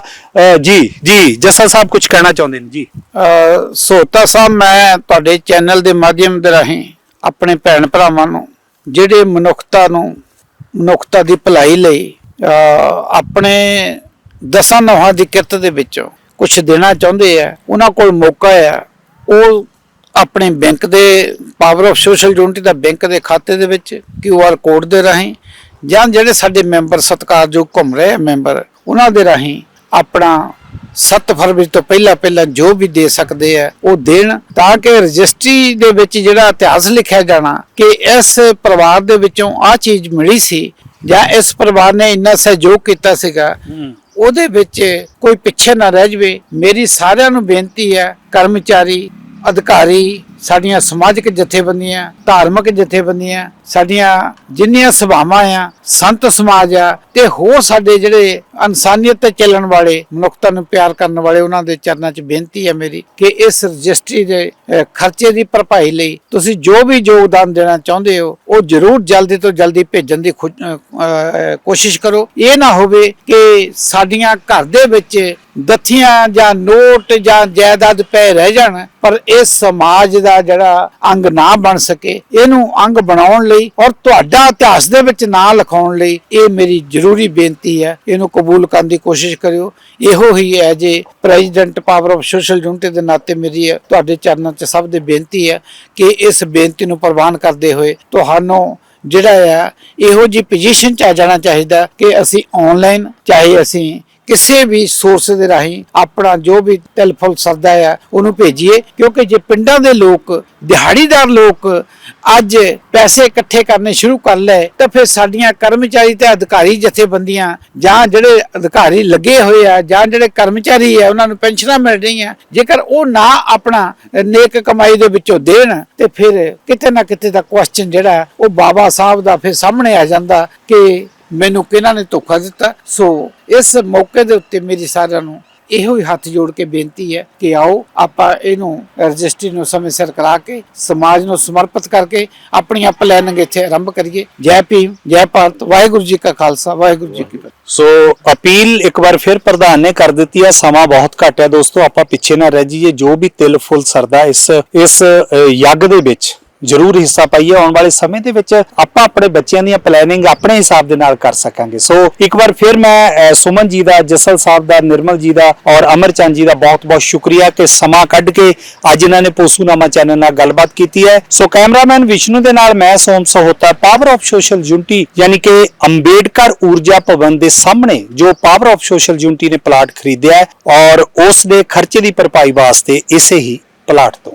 ਜੀ ਜੀ, ਜੱਸਲ ਸਾਹਿਬ ਕੁਝ ਕਹਿਣਾ ਚਾਹੁੰਦੇ ਨੇ? ਜੀ। ਅਹ ਸੋਤਾ ਸਾਹਿਬ, ਮੈਂ ਤੁਹਾਡੇ ਚੈਨਲ ਦੇ ਮਾਧਿਅਮ ਦੇ ਰਾਹੀਂ ਆਪਣੇ ਭੈਣ ਭਰਾਵਾਂ ਨੂੰ, ਜਿਹੜੇ ਮਨੁੱਖਤਾ ਨੂੰ ਮਨੁੱਖਤਾ ਦੀ ਭਲਾਈ ਲਈ ਆਪਣੇ ਦਸਾਂ ਨੌਹਾਂ ਦੀ ਕਿਰਤ ਦੇ ਵਿੱਚੋਂ ਕੁਝ ਦੇਣਾ ਚਾਹੁੰਦੇ ਆ, ਉਹਨਾਂ ਕੋਲ ਮੌਕਾ ਆ, ਉਹ ਆਪਣੇ ਬੈਂਕ ਦੇ ਪਾਵਰ ਆਫ ਸੋਸ਼ਲ ਯੂਨਿਟੀ ਦਾ ਬੈਂਕ ਦੇ ਖਾਤੇ ਦੇ ਵਿੱਚ ਕਿਊ ਆਰ ਕੋਡ ਦੇ ਰਾਹੀਂ ਜਾਂ ਜਿਹੜੇ ਸਾਡੇ ਮੈਂਬਰ ਸਤਿਕਾਰਯੋਗ ਘੁੰਮ ਰਹੇ ਆ ਮੈਂਬਰ ਉਹਨਾਂ ਦੇ ਰਾਹੀਂ ਆਪਣਾ 7 ਫਰਵਰੀ ਤੋਂ ਪਹਿਲਾਂ ਪਹਿਲਾਂ ਜੋ ਵੀ ਦੇ ਸਕਦੇ ਆ ਉਹ ਦੇਣ ਤਾਂ ਕਿ ਰਜਿਸਟਰੀ ਦੇ ਵਿੱਚ ਜਿਹੜਾ ਇਤਿਹਾਸ ਲਿਖਿਆ ਜਾਣਾ ਕਿ ਇਸ ਪਰਿਵਾਰ ਦੇ ਵਿੱਚੋਂ ਆ ਚੀਜ਼ ਮਿਲੀ ਸੀ ਜਾਂ ਇਸ ਪਰਿਵਾਰ ਨੇ ਇੰਨਾ ਸਹਿਯੋਗ ਕੀਤਾ ਸੀਗਾ ਉਹਦੇ ਵਿੱਚ ਕੋਈ ਪਿੱਛੇ ਨਾ ਰਹਿ ਜਵੇ। ਮੇਰੀ ਸਾਰਿਆਂ ਨੂੰ ਬੇਨਤੀ ਹੈ ਕਰਮਚਾਰੀ ਅਧਿਕਾਰੀ ਸਾਡੀਆਂ ਸਮਾਜਿਕ ਜਥੇਬੰਦੀਆਂ, ਧਾਰਮਿਕ ਜਥੇਬੰਦੀਆਂ, ਸਾਡੀਆਂ ਜਿੰਨੀਆਂ ਸਭਾਵਾਂ ਆ, ਸੰਤ ਸਮਾਜ ਆ ਤੇ ਹੋਰ ਸਾਡੇ ਜਿਹੜੇ ਇਨਸਾਨੀਅਤ ਤੇ ਚੱਲਣ ਵਾਲੇ ਮਨੁੱਖਤਾ ਨੂੰ ਪਿਆਰ ਕਰਨ ਵਾਲੇ ਉਹਨਾਂ ਦੇ ਚਰਨਾਂ 'ਚ ਬੇਨਤੀ ਹੈ ਮੇਰੀ ਕਿ ਇਸ ਰਜਿਸਟਰੀ ਦੇ ਖਰਚੇ ਦੀ ਭਰਪਾਈ ਲਈ ਤੁਸੀਂ ਜੋ ਵੀ ਯੋਗਦਾਨ ਦੇਣਾ ਚਾਹੁੰਦੇ ਹੋ, ਉਹ ਜ਼ਰੂਰ ਜਲਦੀ ਤੋਂ ਜਲਦੀ ਭੇਜਣ ਦੀ ਕੋਸ਼ਿਸ਼ ਕਰੋ। ਇਹ ਨਾ ਹੋਵੇ ਕਿ ਸਾਡੀਆਂ ਘਰ ਦੇ ਵਿੱਚ ਗੱਥੀਆਂ ਜਾਂ ਨੋਟ ਜਾਂ ਜਾਇਦਾਦ ਪੈ ਰਹਿ ਜਾਣ, ਪਰ ਇਹ ਸਮਾਜ ਦਾ ਜਿਹੜਾ ਅੰਗ ਨਾ ਬਣ ਸਕੇ ਇਹਨੂੰ ਅੰਗ ਬਣਾਉਣ ਲਈ ਔਰ ਤੁਹਾਡਾ ਇਤਿਹਾਸ ਦੇ ਵਿੱਚ ਨਾਂ ਲਿਖਾਉਣ ਲਈ ਇਹ ਮੇਰੀ ਜ਼ਰੂਰੀ ਬੇਨਤੀ ਹੈ। ਇਹਨੂੰ ਕਬੂਲ ਕਰਨ ਦੀ ਕੋਸ਼ਿਸ਼ ਕਰਿਓ। ਇਹੋ ਹੀ ਹੈ ਜੇ president power of social unity ਦੇ ਨਾਤੇ ਮੇਰੀ ਹੈ, ਤੁਹਾਡੇ ਚਰਨਾਂ 'ਚ ਸਭ ਦੇ ਬੇਨਤੀ ਹੈ ਕਿ ਇਸ ਬੇਨਤੀ ਨੂੰ ਪ੍ਰਵਾਨ ਕਰਦੇ ਹੋਏ ਤੁਹਾਨੂੰ ਜਿਹੜਾ ਆ ਇਹੋ ਜੀ ਪੋਜੀਸ਼ਨ 'ਚ ਆ ਜਾਣਾ ਚਾਹੀਦਾ ਕਿ ਅਸੀਂ ਆਨਲਾਈਨ ਚਾਹੇ ਅਸੀਂ ਕਿਸੇ ਵੀ ਸੋਰਸ ਦੇ ਰਾਹੀਂ ਆਪਣਾ ਜੋ ਵੀ ਟੈਲੀਫੋਨ ਸਰਦਾ ਆ, ਉਹਨੂੰ ਭੇਜੀਏ। ਕਿਉਂਕਿ ਜੇ ਪਿੰਡਾਂ ਦੇ ਲੋਕ, ਦਿਹਾੜੀਦਾਰ ਲੋਕ ਅੱਜ ਪੈਸੇ ਇਕੱਠੇ ਕਰਨੇ ਸ਼ੁਰੂ ਕਰ ਲਏ, ਤਾਂ ਫਿਰ ਸਾਡੀਆਂ ਕਰਮਚਾਰੀ ਤੇ ਅਧਿਕਾਰੀ ਜਥੇਬੰਦੀਆਂ ਜਾਂ ਜਿਹੜੇ ਅਧਿਕਾਰੀ ਲੱਗੇ ਹੋਏ ਆ, ਜਾਂ ਜਿਹੜੇ ਕਰਮਚਾਰੀ ਆ, ਉਹਨਾਂ ਨੂੰ ਪੈਨਸ਼ਨਾਂ ਮਿਲ ਰਹੀਆਂ। ਜੇਕਰ ਉਹ ਨਾ ਆਪਣਾ ਨੇਕ ਕਮਾਈ ਦੇ ਵਿੱਚੋਂ ਦੇਣ, ਤੇ ਫਿਰ ਕਿਤੇ ਨਾ ਕਿਤੇ ਦਾ ਕੁਐਸਚਨ ਜਿਹੜਾ, ਉਹ ਬਾਬਾ ਸਾਹਿਬ ਦਾ ਫਿਰ ਸਾਹਮਣੇ ਆ ਜਾਂਦਾ ਕਿ ਮੈਨੂੰ ਕਿਹਨਾਂ ਨੇ ਧੋਖਾ ਦਿੱਤਾ? ਸੋ ਇਸ ਮੌਕੇ ਦੇ ਉੱਤੇ ਮੇਰੀ ਸਾਰਿਆਂ ਨੂੰ ਇਹੋ ਹੀ ਹੱਥ ਜੋੜ ਕੇ ਬੇਨਤੀ ਹੈ ਕਿ ਆਓ, ਆਪਾਂ ਇਹਨੂੰ ਰਜਿਸਟਰੀ ਨੂੰ ਸਮੇਂ ਸਿਰ ਕਰਾ ਕੇ, ਸਮਾਜ ਨੂੰ ਸਮਰਪਿਤ ਕਰਕੇ ਆਪਣੀਆਂ ਪਲੈਨਿੰਗ ਇੱਥੇ ਆਰੰਭ ਕਰੀਏ। ਜੈ ਭੀਮ, ਜੈ ਭਾਰਤ, ਵਾਹਿਗੁਰੂ ਜੀ ਕਾ ਖਾਲਸਾ, ਵਾਹਿਗੁਰੂ ਜੀ ਕੀ ਫਤਿਹ। ਸੋ ਅਪੀਲ ਇੱਕ ਵਾਰ ਫਿਰ ਪ੍ਰਧਾਨ ਨੇ ਕਰ ਦਿੱਤੀ ਹੈ ਸਮਾਂ ਬਹੁਤ ਘੱਟ ਹੈ ਦੋਸਤੋ, ਆਪਾਂ ਪਿੱਛੇ ਨਾ ਰਹਿ ਜਾਈਏ, ਜੋ ਵੀ ਤਿਲ ਫੁੱਲ ਸਰਦਾ ਇਸ ਇਸ ਯੱਗ ਦੇ ਵਿੱਚ। ਜ਼ਰੂਰ ਹਿੱਸਾ ਪਾਈਏ। ਆਉਣ ਵਾਲੇ ਸਮੇਂ ਦੇ ਵਿੱਚ ਆਪਾਂ ਆਪਣੇ ਬੱਚਿਆਂ ਦੀਆਂ ਪਲੈਨਿੰਗ ਆਪਣੇ ਹਿਸਾਬ ਦੇ ਨਾਲ ਕਰ ਸਕਾਂਗੇ। ਸੋ ਇੱਕ ਵਾਰ ਫਿਰ ਮੈਂ ਸੁਮਨ ਜੀ ਦਾ, ਜਸਲ ਸਾਹਿਬ ਦਾ, ਨਿਰਮਲ ਜੀ ਦਾ ਔਰ ਅਮਰਚੰਦ ਜੀ ਦਾ ਬਹੁਤ-ਬਹੁਤ ਸ਼ੁਕਰੀਆ ਕਿ ਸਮਾਂ ਕੱਢ ਕੇ ਅੱਜ ਇਹਨਾਂ ਨੇ ਪੋਸੂਨਾਮਾ ਚੈਨਲ ਨਾਲ ਗੱਲਬਾਤ ਕੀਤੀ ਹੈ। ਸੋ ਕੈਮਰਾਮੈਨ ਵਿਸ਼ਨੂੰ ਦੇ ਨਾਲ ਮੈਂ, Som Sahota power of social unity ਯਾਨੀ ਕਿ ਅੰਬੇਡਕਰ ਊਰਜਾ ਭਵਨ ਦੇ ਸਾਹਮਣੇ ਜੋ ਪਾਵਰ ਆਫ ਸੋਸ਼ਲ ਯੂਨਿਟੀ ਨੇ ਪਲਾਟ ਖਰੀਦਿਆ ਔਰ ਉਸ ਦੇ ਖਰਚੇ ਦੀ ਭਰਪਾਈ ਵਾਸਤੇ ਇਸੇ ਹੀ ਪਲਾਟ ਤੋਂ।